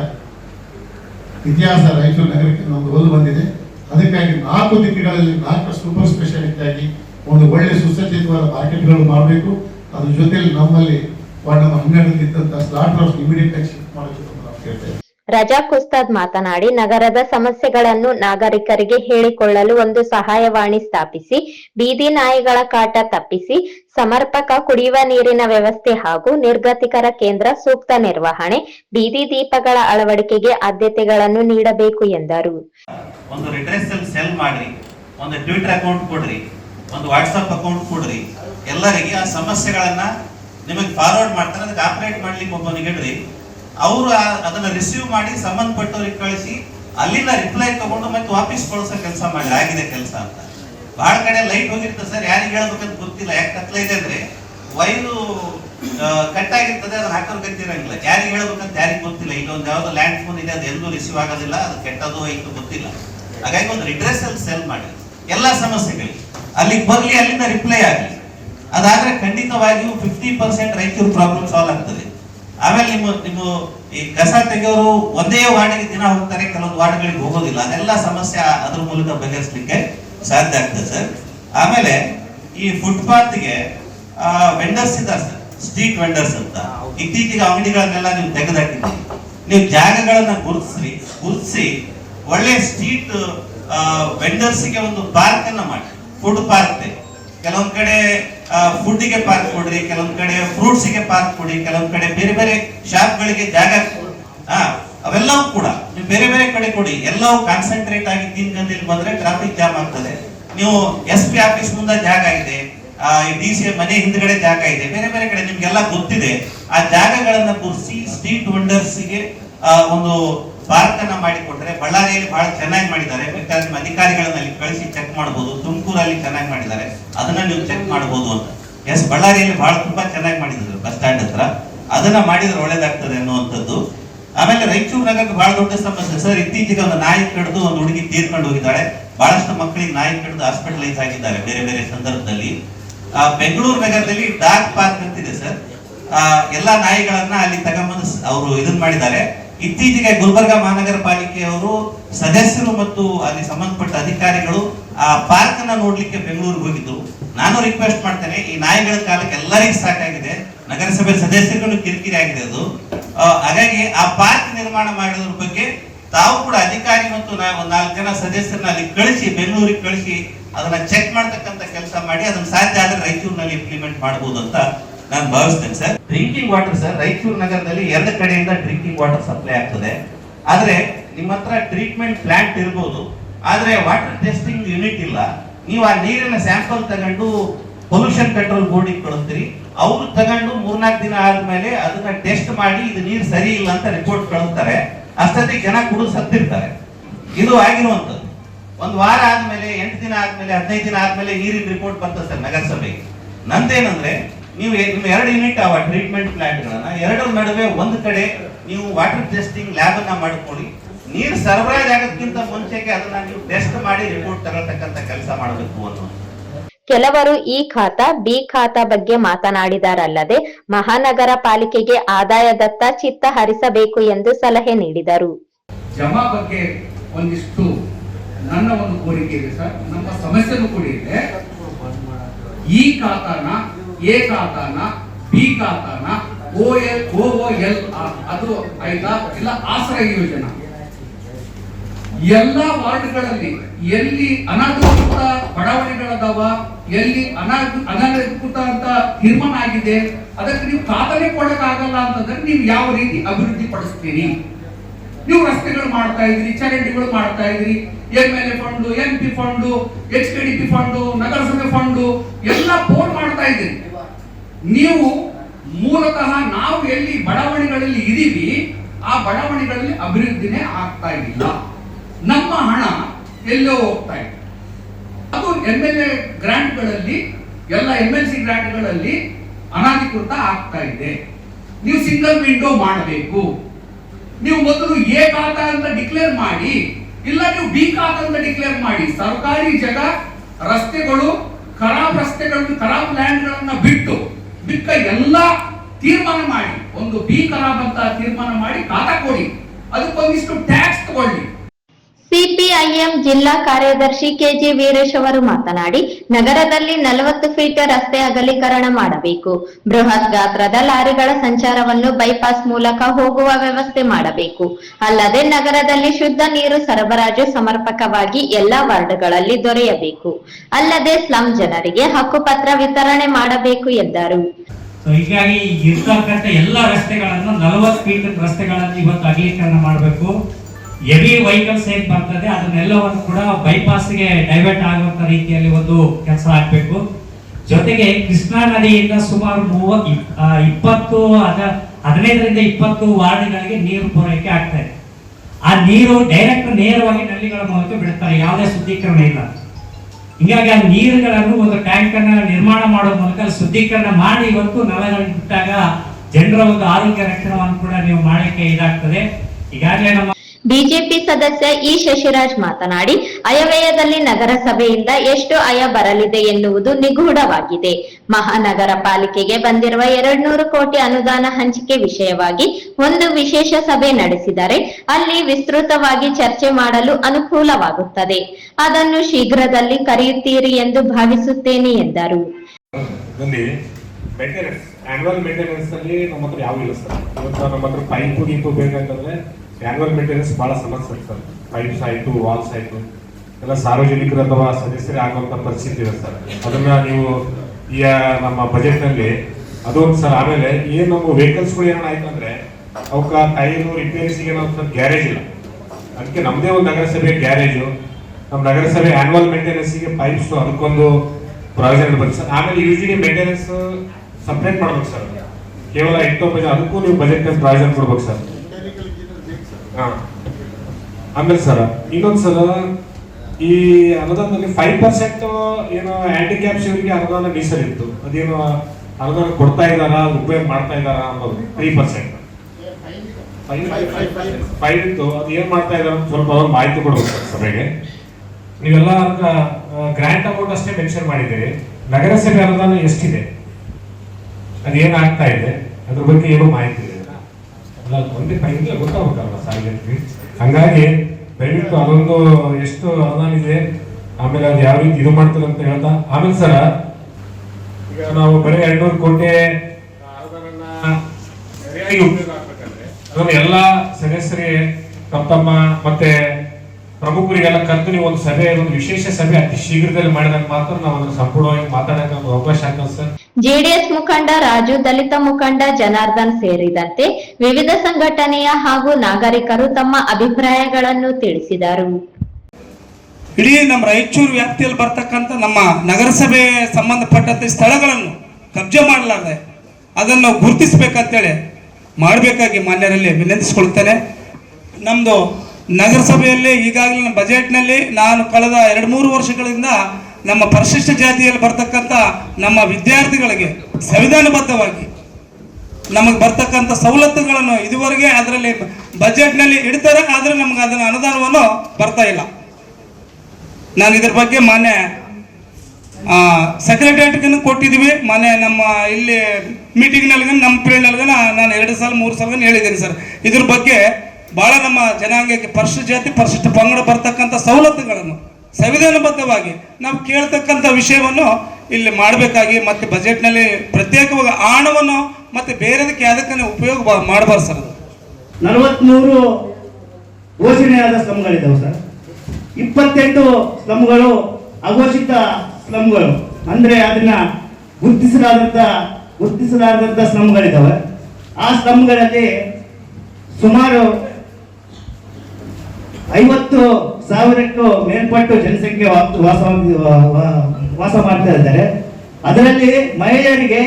ಇತಿಹಾಸ ರಾಯಚೂರು ನಗರಕ್ಕೆ ನಮ್ದು ಓದು ಬಂದಿದೆ. ಅದಕ್ಕಾಗಿ ನಾಲ್ಕು ದಿಕ್ಕುಗಳಲ್ಲಿ ನಾಲ್ಕು ಸೂಪರ್ ಸ್ಪೆಷಾಲಿಟಿ ಆಗಿ ಒಂದು ಒಳ್ಳೆ ಸುಸಜ್ಜಿತವಾದ ಮಾರ್ಕೆಟ್ಗಳು ಮಾಡಬೇಕು. ಅದ್ರ ಜೊತೆಯಲ್ಲಿ ನಮ್ಮಲ್ಲಿ ವಾರ್ಡ್ ನಂಬರ್ ಹನ್ನೆರಡಲ್ಲಿ ಇದ್ದಂತ ಸ್ಲಾಟ್ ಹೌಸ್ ಇಮಿಡಿಯೇಟ್ ಆಗಿ ಶಿಫ್ಟ್ ಮಾಡಬೇಕು ಅಂತ ನಾವು ಕೇಳ್ತೇವೆ ರಜಾಕ್ ಉಸ್ತಾದ್ ಮಾತನಾಡಿ, ನಗರದ ಸಮಸ್ಯೆಗಳನ್ನು ನಾಗರಿಕರಿಗೆ ಹೇಳಿಕೊಳ್ಳಲು ಒಂದು ಸಹಾಯವಾಣಿ ಸ್ಥಾಪಿಸಿ, ಬೀದಿ ನಾಯಿಗಳ ಕಾಟ ತಪ್ಪಿಸಿ, ಸಮರ್ಪಕ ಕುಡಿಯುವ ನೀರಿನ ವ್ಯವಸ್ಥೆ ಹಾಗೂ ನಿರ್ಗತಿಕರ ಕೇಂದ್ರ ಸೂಕ್ತ ನಿರ್ವಹಣೆ, ಬೀದಿ ದೀಪಗಳ ಅಳವಡಿಕೆಗೆ ಆದ್ಯತೆಗಳನ್ನು ನೀಡಬೇಕು ಎಂದರು. ಒಂದು ಸೆಲ್ ಮಾಡ್ರಿ, ಒಂದು ಟ್ವಿಟರ್ ಅಕೌಂಟ್ ಕೊಡ್ರಿ, ಒಂದು ವಾಟ್ಸಪ್ ಅಕೌಂಟ್ ಕೊಡ್ರಿ, ಎಲ್ಲರಿಗೆ ಆ ಸಮಸ್ಯೆಗಳನ್ನ ನಿಮಗೆ ಫಾರ್ವರ್ಡ್ ಮಾಡ್ತಾರೆ, ಅದಕ್ಕೆ ಆಪರೇಟ್ ಮಾಡ್ಲಿಕ್ಕೆ ಒಬ್ಬನಿಗೆ ಅವರು ಅದನ್ನ ರಿಸೀವ್ ಮಾಡಿ ಸಂಬಂಧಪಟ್ಟವ್ರಿಗೆ ಕಳಿಸಿ ಅಲ್ಲಿಂದ ರಿಪ್ಲೈ ತಗೊಂಡು ಮತ್ತೆ ವಾಪಸ್ ಕಳಿಸೋ ಕೆಲಸ ಮಾಡಿ. ಆಗಿದೆ ಕೆಲಸ ಅಂತ. ಬಹಳ ಕಡೆ ಲೈಟ್ ಹೋಗಿರ್ತದೆ ಸರ್. ಯಾರಿಗೆ ಹೇಳ್ಬೇಕಂತ ಗೊತ್ತಿಲ್ಲ. ಯಾಕೆ ಕತ್ಲ ಇದೆ ಅಂದ್ರೆ ವೈರು ಕಟ್ ಆಗಿರ್ತದೆ, ಅದನ್ನ ಹಾಕೋರ್ ಗತ್ತಿರಂಗಿಲ್ಲ ಯಾರಿಗೆ ಹೇಳ್ಬೇಕಂತ ಯಾರಿಗೆ ಗೊತ್ತಿಲ್ಲ. ಇಲ್ಲೊಂದು ಯಾವ್ದೋ ಲ್ಯಾಂಡ್ ಫೋನ್ ಇದೆ, ಅದು ಎಲ್ಲೂ ರಿಸೀವ್ ಆಗೋದಿಲ್ಲ. ಅದು ಕೆಟ್ಟದು ಹೋಯ್ತು ಗೊತ್ತಿಲ್ಲ. ಹಾಗಾಗಿ ಒಂದು ರಿಡ್ರೆಸ್ ಅಲ್ಲಿ ಸೆಲ್ ಮಾಡಿ. ಎಲ್ಲ ಸಮಸ್ಯೆಗಳಿಗೆ. ಅಲ್ಲಿಗೆ ಬರ್ಲಿ, ಅಲ್ಲಿಂದ ರಿಪ್ಲೈ ಆಗಲಿ. ಅದಾದ್ರೆ ಖಂಡಿತವಾಗಿಯೂ ಫಿಫ್ಟಿ ಪರ್ಸೆಂಟ್ ರೈತರು ಪ್ರಾಬ್ಲಮ್ ಸಾಲ್ವ್ ಆಗ್ತದೆ. ಆಮೇಲೆ ನಿಮ್ಮ ನಿಮ್ಮ ಈ ಕಸ ತೆಗೆಯೋರು ಒಂದೇ ವಾರ್ಡಿಗೆ ದಿನ ಹೋಗ್ತಾರೆ ಕೆಲವೊಂದು ವಾರ್ಡ್ಗಳಿಗೆ ಹೋಗೋದಿಲ್ಲ. ಅದೆಲ್ಲ ಸಮಸ್ಯೆ ಅದ್ರ ಮೂಲಕ ಬಗೆಹರಿಸಲಿಕ್ಕೆ ಸಾಧ್ಯ ಆಗ್ತದೆ ಸರ್. ಆಮೇಲೆ ಈ ಫುಟ್ಪಾತ್ಗೆ ವೆಂಡರ್ಸ್ ಇದ್ದಾರೆ ಸರ್ ಸ್ಟ್ರೀಟ್ ವೆಂಡರ್ಸ್ ಅಂತ. ಇತ್ತೀಚೆಗೆ ಅಂಗಡಿಗಳನ್ನೆಲ್ಲ ನೀವು ತೆಗೆದಾಕಿದ್ದೀರಿ. ನೀವು ಜಾಗಗಳನ್ನ ಗುರುತಿಸ್ರಿ ಗುರುತಿಸಿ ಒಳ್ಳೆ ಸ್ಟ್ರೀಟ್ ವೆಂಡರ್ಸ್ಗೆ ಒಂದು ಪಾರ್ಕ್ ಅನ್ನ ಮಾಡಿ. ಫುಡ್ ಪಾರ್ಕ್ ಕೆಲವೊಂದ್ ಕಡೆ ಫುಡ್ಗೆ ಪಾರ್ಕ್ ಕೊಡ್ರಿ, ಕೆಲವೊಂದ್ ಕಡೆ ಫ್ರೂಟ್ಸ್ಗೆ ಪಾರ್ಕ್ ಕೊಡಿ ಕೆಲವೊಂದ್ ಕಡೆ ಬೇರೆ ಬೇರೆ ಶಾಪ್ ಗಳಿಗೆ ಜಾಗ ಅವೆಲ್ಲವೂ ಕೂಡ ನೀವು ಬೇರೆ ಬೇರೆ ಕಡೆ ಕೊಡಿ. ಎಲ್ಲವೂ ಕಾನ್ಸಂಟ್ರೇಟ್ ಆಗಿ ತಿನ್ ಗಂಟೆಲಿ ಬಂದ್ರೆ ಟ್ರಾಫಿಕ್ ಜಾಮ್ ಆಗ್ತದೆ. ನೀವು ಎಸ್ ಪಿ ಆಫೀಸ್ ಮುಂದೆ ಜಾಗ ಇದೆ ಡಿ ಸಿ ಮನೆ ಹಿಂದ್ಗಡೆ ಜಾಗ ಇದೆ, ಬೇರೆ ಬೇರೆ ಕಡೆ ನಿಮ್ಗೆಲ್ಲ ಗೊತ್ತಿದೆ. ಆ ಜಾಗಗಳನ್ನ ಗುರ್ಸಿ ಸ್ಟ್ರೀಟ್ ವೆಂಡರ್ಸ್ಗೆ ಒಂದು ಪಾರ್ಕ್ ಅನ್ನ ಮಾಡಿಕೊಟ್ರೆ ಬಳ್ಳಾರಿಯಲ್ಲಿ ಬಹಳ ಚೆನ್ನಾಗಿ ಮಾಡಿದ್ದಾರೆ. ಬೇಕಾದ್ರೆ ಅಧಿಕಾರಿಗಳನ್ನ ಅಲ್ಲಿ ಕಳಿಸಿ ಚೆಕ್ ಮಾಡಬಹುದು ತುಮಕೂರಲ್ಲಿ ಚೆನ್ನಾಗಿ ಮಾಡಿದ್ದಾರೆ. ಅದನ್ನ ನೀವು ಚೆಕ್ ಮಾಡಬಹುದು ಅಂತ. ಎಸ್ ಬಳ್ಳಾರಿಯಲ್ಲಿ ಬಹಳ ತುಂಬಾ ಚೆನ್ನಾಗಿ ಮಾಡಿದ್ರು ಬಸ್ ಸ್ಟ್ಯಾಂಡ್ ಹತ್ರ. ಅದನ್ನ ಮಾಡಿದ್ರೆ ಒಳ್ಳೇದಾಗ್ತದೆ ಅನ್ನುವಂಥದ್ದು. ಆಮೇಲೆ ರಾಯಚೂರು ನಗರಕ್ಕೆ ಬಹಳ ದೊಡ್ಡ ಸಮಸ್ಯೆ. ಸರ್ ಇತ್ತೀಚೆಗೆ ಒಂದು ನಾಯಿ ಕಡಿದು ಒಂದು ಹುಡುಗಿ ತೀರ್ಕೊಂಡು ಹೋಗಿದ್ದಾಳೆ. ಬಹಳಷ್ಟು ಮಕ್ಕಳಿಗೆ ನಾಯಿ ಕಡಿದು ಹಾಸ್ಪಿಟಲೈಸ್ ಆಗಿದ್ದಾರೆ ಬೇರೆ ಬೇರೆ ಸಂದರ್ಭದಲ್ಲಿ. ಬೆಂಗಳೂರು ನಗರದಲ್ಲಿ ಡಾಗ್ ಪಾರ್ಕ್ ಅಂತಿದೆ ಸರ್ ಎಲ್ಲಾ ನಾಯಿಗಳನ್ನ ಅಲ್ಲಿ ತಗೊಂಬಂದು ಅವರು ಇದನ್ನ ಮಾಡಿದ್ದಾರೆ. ಇತ್ತೀಚೆಗೆ ಗುಲ್ಬರ್ಗ ಮಹಾನಗರ ಪಾಲಿಕೆಯವರು ಸದಸ್ಯರು ಮತ್ತು ಅಲ್ಲಿ ಸಂಬಂಧಪಟ್ಟ ಅಧಿಕಾರಿಗಳು ಆ ಪಾರ್ಕ್ ಅನ್ನ ನೋಡ್ಲಿಕ್ಕೆ ಬೆಂಗಳೂರಿಗೆ ಹೋಗಿದ್ರು. ನಾನು ರಿಕ್ವೆಸ್ಟ್ ಮಾಡ್ತೇನೆ, ಈ ನಾಯಿಗಳ ಕಾಲಕ್ಕೆ ಎಲ್ಲರಿಗೂ ಸಾಕಾಗಿದೆ. ನಗರಸಭೆ ಸದಸ್ಯರಿಗೂ ಕಿರಿಕಿರಿ ಆಗಿದೆ ಅದು. ಹಾಗಾಗಿ ಆ ಪಾರ್ಕ್ ನಿರ್ಮಾಣ ಮಾಡಿದ್ರ ಬಗ್ಗೆ ತಾವು ಕೂಡ ಅಧಿಕಾರಿ ಮತ್ತು ನಾಲ್ಕು ಜನ ಸದಸ್ಯರನ್ನ ಅಲ್ಲಿ ಕಳಿಸಿ, ಬೆಂಗಳೂರಿಗೆ ಕಳಿಸಿ, ಅದನ್ನ ಚೆಕ್ ಮಾಡ್ತಕ್ಕಂಥ ಕೆಲಸ ಮಾಡಿ, ಅದನ್ನ ಸಾಧ್ಯ ಆದ್ರೆ ರಾಯಚೂರಿನಲ್ಲಿ ಇಂಪ್ಲಿಮೆಂಟ್ ಮಾಡಬಹುದು ಅಂತ ನಾನು ಭಾವಿಸ್ತೇನೆ sir. Drinking water sir Raichur ನಗರದಲ್ಲಿ ಎರಡು ಕಡೆಯಿಂದ ಡ್ರಿಂಕಿಂಗ್ ವಾಟರ್ ಸಪ್ಲೈ ಆಗ್ತದೆ. ಆದ್ರೆ ನಿಮ್ಮ ಹತ್ರ ಟ್ರೀಟ್ಮೆಂಟ್ ಪ್ಲಾಂಟ್ ಇರ್ಬೋದು. ಆದ್ರೆ ವಾಟರ್ ಟೆಸ್ಟಿಂಗ್ ಯೂನಿಟ್ ಇಲ್ಲ. ನೀವು ಆ ನೀರಿನ ಸ್ಯಾಂಪಲ್ ತಗೊಂಡು ಪೊಲ್ಯೂಷನ್ ಕಂಟ್ರೋಲ್ ಬೋರ್ಡಿಗೆ ಕಳಿಸ್ತೀರಿ. ಅವರು ತಗೊಂಡು ಮೂರ್ನಾಲ್ಕು ದಿನ ಆದ್ಮೇಲೆ ಅದನ್ನ ಟೆಸ್ಟ್ ಮಾಡಿ ಇದು ನೀರು ಸರಿ ಇಲ್ಲ ಅಂತ ರಿಪೋರ್ಟ್ ಕಳಿಸ್ತಾರೆ. ಅಷ್ಟೊತ್ತಿಗೆ ಜನ ಕುಡಿದು ಸತ್ತಿರ್ತಾರೆ. ಇದು ಆಗಿರುವಂಥದ್ದು. ಒಂದು ವಾರ ಆದ್ಮೇಲೆ, ಎಂಟು ದಿನ ಆದ್ಮೇಲೆ, ಹದಿನೈದು ದಿನ ಆದ್ಮೇಲೆ ನೀರಿನ ರಿಪೋರ್ಟ್ ಬರ್ತದೆ ಸರ್ ನಗರಸಭೆಗೆ. ನಂದೇನಂದ್ರೆ ನೀವು ಎರಡು ಯೂನಿಟ್ ಅವ ಟ್ರೀಟ್ಮೆಂಟ್ ಪ್ಲಾಂಟ್ ಗಳನ್ನ ಎರಡರ ನಡುವೆ ಒಂದು ಕಡೆ ನೀವು ವಾಟರ್ ಟೆಸ್ಟಿಂಗ್ ಲ್ಯಾಬ್ ಅನ್ನ ಮಾಡ್ಕೊಳ್ಳಿ. ನೀರು ಸರಬರಾಜು ಆಗೋದಕ್ಕಿಂತ ಮುಂಚೆಗೆ ಅದನ್ನ ನೀವು ಟೆಸ್ಟ್ ಮಾಡಿ ರಿಪೋರ್ಟ್ ತರತಕ್ಕಂತ ಕೆಲಸ ಮಾಡಬೇಕು ಅನ್ನೋದು. ಕೆಲವರು ಈ ಖಾತಾ ಬಿ ಖಾತಾ ಬಗ್ಗೆ ಮಾತನಾಡಿದರಲ್ಲದೆ ಮಹಾನಗರ ಪಾಲಿಕೆಗೆ ಆದಾಯದತ್ತ ಚಿತ್ತ ಹರಿಸಬೇಕು ಎಂದು ಸಲಹೆ ನೀಡಿದರು. ಜಮಾ ಬಗ್ಗೆ ಒಂದಿಷ್ಟು ನನ್ನ ಒಂದು ಕೋರಿಕೆ ಇದೆ ಸರ್. ನಮ್ಮ ಸಮಸ್ಯೆನೂ ಕೂಡ ಇದೆ. ಈ ಖಾತಾನ ಎ ಖಾತಾನ ಬಿ ಖಾತಾನ ಓ ಎಲ್ ಓ ಎಲ್ ಅದು ಆಯ್ತಾ? ಇಲ್ಲ, ಆಶ್ರಯ ಯೋಜನಾ. ಎಲ್ಲ ವಾರ್ಡ್ಗಳಲ್ಲಿ ಎಲ್ಲಿ ಅನಧಿಕೃತ ಬಡಾವಣೆಗಳದಾವ, ಎಲ್ಲಿ ಅನ ಅನಧಿಕೃತ ಅಂತ ತೀರ್ಮಾನ ಆಗಿದೆ, ಅದಕ್ಕೆ ನೀವು ಖಾತರಿ ಕೊಡಕ್ಕಾಗಲ್ಲ ಅಂತಂದ್ರೆ ನೀವು ಯಾವ ರೀತಿ ಅಭಿವೃದ್ಧಿ ಪಡಿಸ್ತೀರಿ? ನೀವು ರಸ್ತೆಗಳು ಮಾಡ್ತಾ ಇದ್ರಿ ಚರಂಡಿಗಳು ಮಾಡ್ತಾ ಇದ್ರಿ M L A fund, M P fund, H K D P fund, ನಗರಸಭೆ ಫಂಡು, ಎಲ್ಲ ಫೋನ್ ಮಾಡ್ತಾ ಇದ್ದೀರಿ. ನೀವು ಮೂಲತಃ ನಾವು ಎಲ್ಲಿ ಬಡಾವಣೆಗಳಲ್ಲಿ ಇದೀವಿ, ಆ ಬಡಾವಣೆಗಳಲ್ಲಿ ಅಭಿವೃದ್ಧಿನೇ ಆಗ್ತಾ ಇಲ್ಲ. ನಮ್ಮ ಹಣ ಎಲ್ಲೋ ಹೋಗ್ತಾ ಇದೆ. ಅದು ಎಂ ಎಲ್ ಎ ಗ್ರಾಂಟ್ಗಳಲ್ಲಿ ಎಲ್ಲ ಎಂ ಎಲ್ ಸಿ ಗ್ರಾಂಟ್ಗಳಲ್ಲಿ ಅನಾಧಿಕೃತ ಆಗ್ತಾ ಇದೆ. ನೀವು ಸಿಂಗಲ್ ವಿಂಡೋ ಮಾಡಬೇಕು. ನೀವು ಮೊದಲು ಎ ಖಾತಾ ಅಂತ ಡಿಕ್ಲೇರ್ ಮಾಡಿ, ಇಲ್ಲ ನೀವು ಬಿ ಖಾತಾ ಅಂತ ಡಿಕ್ಲೇರ್ ಮಾಡಿ, ಸರ್ಕಾರಿ ಜಗ ರಸ್ತೆಗಳು, ಖರಾಬ್ ರಸ್ತೆಗಳನ್ನು, ಖರಾಬ್ ಲ್ಯಾಂಡ್ಗಳನ್ನು ಬಿಟ್ಟು ಬಿಟ್ಟ ಎಲ್ಲ ತೀರ್ಮಾನ ಮಾಡಿ ಒಂದು ಭೀಕರ ಬಂತ ತೀರ್ಮಾನ ಮಾಡಿ ಕಾಟ ಕೊಡಿ ಅದಕ್ಕೊಂದಿಷ್ಟು ಟ್ಯಾಕ್ಸ್ ತಗೊಳ್ಳಿ. ಸಿಪಿಐಎಂ ಜಿಲ್ಲಾ ಕಾರ್ಯದರ್ಶಿ ಕೆಜಿ ವೀರೇಶ್ ಅವರು ಮಾತನಾಡಿ, ನಗರದಲ್ಲಿ ನಲವತ್ತು ಫೀಟ್ ರಸ್ತೆ ಅಗಲೀಕರಣ ಮಾಡಬೇಕು. ಬೃಹತ್ ಗಾತ್ರದ ಲಾರಿಗಳ ಸಂಚಾರವನ್ನು ಬೈಪಾಸ್ ಮೂಲಕ ಹೋಗುವ ವ್ಯವಸ್ಥೆ ಮಾಡಬೇಕು. ಅಲ್ಲದೆ ನಗರದಲ್ಲಿ ಶುದ್ಧ ನೀರು ಸರಬರಾಜು ಸಮರ್ಪಕವಾಗಿ ಎಲ್ಲಾ ವಾರ್ಡ್ಗಳಲ್ಲಿ ದೊರೆಯಬೇಕು. ಅಲ್ಲದೆ ಸ್ಲಂ ಜನರಿಗೆ ಹಕ್ಕುಪತ್ರ ವಿತರಣೆ ಮಾಡಬೇಕು ಎಂದರು. ಹೀಗಾಗಿ ಇರ್ತಕ್ಕಂಥ ಎಲ್ಲ ರಸ್ತೆಗಳನ್ನು, ನಲವತ್ತು ಫೀಟ್ ರಸ್ತೆಗಳನ್ನು ಇವತ್ತು ಅಗಲೀಕರಣ ಮಾಡಬೇಕು. ಹೆವಿ ವೆಹಿಕಲ್ಸ್ ಏನ್ ಬರ್ತದೆ ಅದನ್ನೆಲ್ಲವನ್ನು ಕೂಡ ಬೈಪಾಸ್ಗೆ ಡೈವರ್ಟ್ ಆಗುವಂತ ರೀತಿಯಲ್ಲಿ ಒಂದು ಕೆಲಸ ಆಗ್ಬೇಕು. ಜೊತೆಗೆ ಕೃಷ್ಣಾ ನದಿಯಿಂದ ಸುಮಾರು ಮೂವ ಇಪ್ಪತ್ತು, ಅದ, ಹದಿನೈದರಿಂದ ಇಪ್ಪತ್ತು ವಾರ್ಡ್ಗಳಿಗೆ ನೀರು ಪೂರೈಕೆ ಆಗ್ತಾ ಇದೆ. ಆ ನೀರು ಡೈರೆಕ್ಟ್ ನೇರವಾಗಿ ನಲ್ಲಿಗಳ ಮೂಲಕ ಬಿಡ್ತಾರೆ ಯಾವುದೇ ಶುದ್ಧೀಕರಣ ಇಲ್ಲ. ಹೀಗಾಗಿ ಆ ನೀರುಗಳನ್ನು ಒಂದು ಟ್ಯಾಂಕ್ ಅನ್ನ ನಿರ್ಮಾಣ ಮಾಡೋ ಮೂಲಕ ಶುದ್ಧೀಕರಣ ಮಾಡಿ ಇವತ್ತು ನಳಗಳನ್ನು ಬಿಟ್ಟಾಗ ಜನರ ಒಂದು ಆರೋಗ್ಯ ರಕ್ಷಣವನ್ನು ಕೂಡ ನೀವು ಮಾಡಲಿಕ್ಕೆ ಇದಾಗ್ತದೆ. ಈಗಾಗಲೇ ನಮ್ಮ ಬಿಜೆಪಿ ಸದಸ್ಯ ಇ ಶಶಿರಾಜ್ ಮಾತನಾಡಿ, ಅಯವ್ಯಯದಲ್ಲಿ ನಗರಸಭೆಯಿಂದ ಎಷ್ಟು ಅಯ ಬರಲಿದೆ ಎನ್ನುವುದು ನಿಗೂಢವಾಗಿದೆ. ಮಹಾನಗರ ಪಾಲಿಕೆಗೆ ಬಂದಿರುವ ಎರಡ್ನೂರು ಕೋಟಿ ಅನುದಾನ ಹಂಚಿಕೆ ವಿಷಯವಾಗಿ ಒಂದು ವಿಶೇಷ ಸಭೆ ನಡೆಸಿದರೆ ಅಲ್ಲಿ ವಿಸ್ತೃತವಾಗಿ ಚರ್ಚೆ ಮಾಡಲು ಅನುಕೂಲವಾಗುತ್ತದೆ. ಅದನ್ನು ಶೀಘ್ರದಲ್ಲಿ ಕರೆಯುತ್ತೀರಿ ಎಂದು ಭಾವಿಸುತ್ತೇನೆ ಎಂದರು. ಆನ್ಯುವಲ್ ಮೇಂಟೆನೆನ್ಸ್ ಅಲ್ಲಿ ನಮ್ಮ ಹತ್ರ ಯಾವ ಇಲ್ಲ ಸರ್. ನಮ್ಮ ಹತ್ರ ಪೈಪು ಗೀಪು ಬೇಕಂತಂದ್ರೆ ಆನ್ಯುವಲ್ ಮೇಂಟೆನೆನ್ಸ್ ಬಹಳ ಸಮಸ್ಯೆ ಸರ್. ಪೈಪ್ಸ್ ಆಯಿತು ವಾಲ್ಸ್ ಆಯಿತು. ಎಲ್ಲ ಸಾರ್ವಜನಿಕರು ಅಥವಾ ಸದಸ್ಯರೇ ಆಗುವಂಥ ಪರಿಸ್ಥಿತಿ ಇದೆ ಸರ್. ಅದನ್ನು ನೀವು ಈ ನಮ್ಮ ಬಜೆಟ್ನಲ್ಲಿ ಅದು ಒಂದು ಸರ್ ಆಮೇಲೆ ಏನು ನಮ್ಮ ವೆಹಿಕಲ್ಸ್ಗಳು ಆಯ್ತು ಅಂದ್ರೆ, ಅವಕ್ಕ ಟೈರು ರಿಪೇರಿಸಿಗೆ ಸರ್ ಗ್ಯಾರೇಜ್ ಇಲ್ಲ. ಅದಕ್ಕೆ ನಮ್ಮದೇ ಒಂದು ನಗರಸಭೆ ಗ್ಯಾರೇಜು ನಮ್ಮ ನಗರಸಭೆ ಆ್ಯನ್ಯಲ್ ಮೇಂಟೆನೆನ್ಸಿಗೆ ಪೈಪ್ಸು ಅದಕ್ಕೊಂದು ಪ್ರಾವಿಷನ್ ಬರುತ್ತೆ ಸರ್. ಆಮೇಲೆ ಯೂಸಿಗೆ ಮೇಂಟೆನೆನ್ಸ್ ಸಪ್ರೇಟ್ ಮಾಡ್ಬೇಕು ಸರ್. ಕೇವಲ ಎಂಟೊಂಬತ್ತು ಅದಕ್ಕೂ ನೀವು ಬಜೆಟ್ ಪ್ರಾವಿಷನ್ ಕೊಡ್ಬೇಕು ಸರ್. ಆಮೇಲೆ ಸರ್, ಇನ್ನೊಂದು ಸಲ ಈ ಅನುದಾನದಲ್ಲಿ ಫೈವ್ ಪರ್ಸೆಂಟ್ ಏನು ಹ್ಯಾಂಡಿಕ್ಯಾಪ್ಸ್ ಇವರಿಗೆ ಅನುದಾನ ಮೀಸಲಿತ್ತು. ಅದೇನು ಅನುದಾನ ಕೊಡ್ತಾ ಇದಾರ ಉಪಯೋಗ ಮಾಡ್ತಾ ಇದಾರ ಅನ್ನೋದು ತ್ರೀ ಪರ್ಸೆಂಟ್ ಫೈವ್ ಇತ್ತು, ಅದು ಏನ್ ಮಾಡ್ತಾ ಇದಾರ ಸ್ವಲ್ಪ ಅದೊಂದು ಮಾಹಿತಿ ಕೊಡ್ಬೇಕು ಸಭೆಗೆ. ನೀವೆಲ್ಲ ಗ್ರಾಂಟ್ ಅಮೌಂಟ್ ಅಷ್ಟೇ ಮೆನ್ಷನ್ ಮಾಡಿದ್ದೀರಿ. ನಗರಸಭೆ ಅನುದಾನ ಎಷ್ಟಿದೆ? ಅದೇನ್ ಆಗ್ತಾ ಇದೆ? ಅದ್ರ ಬಗ್ಗೆ ಏನು ಮಾಹಿತಿ ಅಲ್ಲ ಒಂದೇ ಟೈಮ್ಗೆ ಗೊತ್ತಾಗಬೇಕಲ್ಲ ಸಾರ್ವಜನಿಕರಿಗೆ ಹಂಗಾಗಿ ದಯವಿಟ್ಟು ಅದೊಂದು ಎಷ್ಟು ಅನುದಾನ ಇದೆ, ಆಮೇಲೆ ಅದು ಯಾವ ರೀತಿ ಇದು ಮಾಡ್ತಾರೆ ಅಂತ ಹೇಳ್ತಾ, ಆಮೇಲೆ ಸರ, ಈಗ ನಾವು ಬರೀ ಎರಡ್ನೂರು ಕೋಟಿ ಸರಿಯಾಗಿ ಉಪಯೋಗ ಎಲ್ಲ ಸದಸ್ಯರೇ ತಮ್ಮ ತಮ್ಮ ಮತ್ತೆ ಪ್ರಮುಖರಿಗೆಲ್ಲ ಕರೆದು ನೀವು ಒಂದು ಸಭೆ ಒಂದು ವಿಶೇಷ ಸಭೆ ಅತಿ ಶೀಘ್ರದಲ್ಲಿ ಮಾಡಿದಾಗ ಮಾತ್ರ ನಾವು ಅದನ್ನ ಸಂಪೂರ್ಣವಾಗಿ ಮಾತಾಡಕ್ಕೆ ನಮ್ಗೆ ಅವಕಾಶ ಆಗ್ತದೆ ಸರ್. ಜೆಡಿಎಸ್ ಮುಖಂಡ ರಾಜು ದಲಿತ ಮುಖಂಡ ಜನಾರ್ದನ್ ಸೇರಿದಂತೆ ವಿವಿಧ ಸಂಘಟನೆಯ ಹಾಗೂ ನಾಗರಿಕರು ತಮ್ಮ ಅಭಿಪ್ರಾಯಗಳನ್ನು ತಿಳಿಸಿದರು. ಇಡೀ ನಮ್ಮ ರಾಯಚೂರು ವ್ಯಾಪ್ತಿಯಲ್ಲಿ ಬರ್ತಕ್ಕಂಥ ನಮ್ಮ ನಗರಸಭೆ ಸಂಬಂಧಪಟ್ಟಂತೆ ಸ್ಥಳಗಳನ್ನು ಕಬ್ಜೆ ಮಾಡಲಾರ್ದೆ ಅದನ್ನು ಗುರುತಿಸಬೇಕಂತೇಳಿ ಮಾಡಬೇಕಾಗಿ ಮಾನ್ಯರಲ್ಲಿ ವಿನಂತಿಸ್ಕೊಳ್ತೇನೆ. ನಮ್ಮದು ನಗರಸಭೆಯಲ್ಲಿ ಈಗಾಗಲೇ ನಮ್ಮ ಬಜೆಟ್ನಲ್ಲಿ ನಾನು ಕಳೆದ ಎರಡು ಮೂರು ವರ್ಷಗಳಿಂದ ನಮ್ಮ ಪರಿಶಿಷ್ಟ ಜಾತಿಯಲ್ಲಿ ಬರ್ತಕ್ಕಂಥ ನಮ್ಮ ವಿದ್ಯಾರ್ಥಿಗಳಿಗೆ ಸಂವಿಧಾನಬದ್ಧವಾಗಿ ನಮಗೆ ಬರ್ತಕ್ಕಂಥ ಸವಲತ್ತುಗಳನ್ನು ಇದುವರೆಗೆ ಅದರಲ್ಲಿ ಬಜೆಟ್ನಲ್ಲಿ ಇಡ್ತಾರೆ, ಆದರೆ ನಮ್ಗೆ ಅದನ್ನು ಅನುದಾನವನ್ನು ಬರ್ತಾ ಇಲ್ಲ. ನಾನು ಇದ್ರ ಬಗ್ಗೆ ಮಾನ್ಯ ಸೆಕ್ರೆಟರಿಯೇಟ್ಗೂ ಕೊಟ್ಟಿದ್ದೀವಿ. ಮಾನ್ಯ, ನಮ್ಮ ಇಲ್ಲಿ ಮೀಟಿಂಗ್ನಲ್ಲಿ ನಮ್ಮ ಪೀರಿಯಡ್ನಲ್ಲಿ ನಾನು ಎರಡು ಸಲ, ಮೂರು ಸಲ ಹೇಳಿದ್ದೀನಿ ಸರ್. ಇದ್ರ ಬಗ್ಗೆ ಭಾಳ ನಮ್ಮ ಜನಾಂಗಕ್ಕೆ ಪರಿಶಿಷ್ಟ ಜಾತಿ ಪರಿಶಿಷ್ಟ ಪಂಗಡ ಬರ್ತಕ್ಕಂಥ ಸವಲತ್ತುಗಳನ್ನು, ಸಂವಿಧಾನಬದ್ಧವಾಗಿ ನಾವು ಕೇಳ್ತಕ್ಕಂಥ ವಿಷಯವನ್ನು ಇಲ್ಲಿ ಮಾಡಬೇಕಾಗಿ ಮತ್ತೆ ಬಜೆಟ್ನಲ್ಲಿ ಪ್ರತ್ಯೇಕವಾಗಿ ಹಣವನ್ನು ಮತ್ತೆ ಬೇರೆದಕ್ಕೆ ಅದಕ್ಕೆ ಉಪಯೋಗ ಮಾಡಬಾರ್ದು ಸರ್ ನಲವತ್ಮೂರು ಘೋಷಣೆಯಾದ ಸ್ಲಮ್ಗಳಿದ್ದಾವೆ ಸರ್. ಇಪ್ಪತ್ತೆಂಟು ಸ್ಲಮ್ಗಳು ಅಘೋಷಿತ ಸ್ಲಮ್ಗಳು ಅಂದ್ರೆ ಅದನ್ನ ಗುರುತಿಸಲಾದಂಥ ಗುರುತಿಸಲಾದಂತ ಸ್ಲಮ್ಗಳಿದ್ದಾವೆ ಆ ಸ್ಲಮ್ಗಳಲ್ಲಿ ಸುಮಾರು ಐವತ್ತು ಸಾವಿರಕ್ಕೂ ಮೇಲ್ಪಟ್ಟು ಜನಸಂಖ್ಯೆ ವಾಸ ವಾಸ ಮಾಡ್ತಾ ಇದ್ದಾರೆ. ಅದರಲ್ಲಿ ಮಹಿಳೆಯರಿಗೆ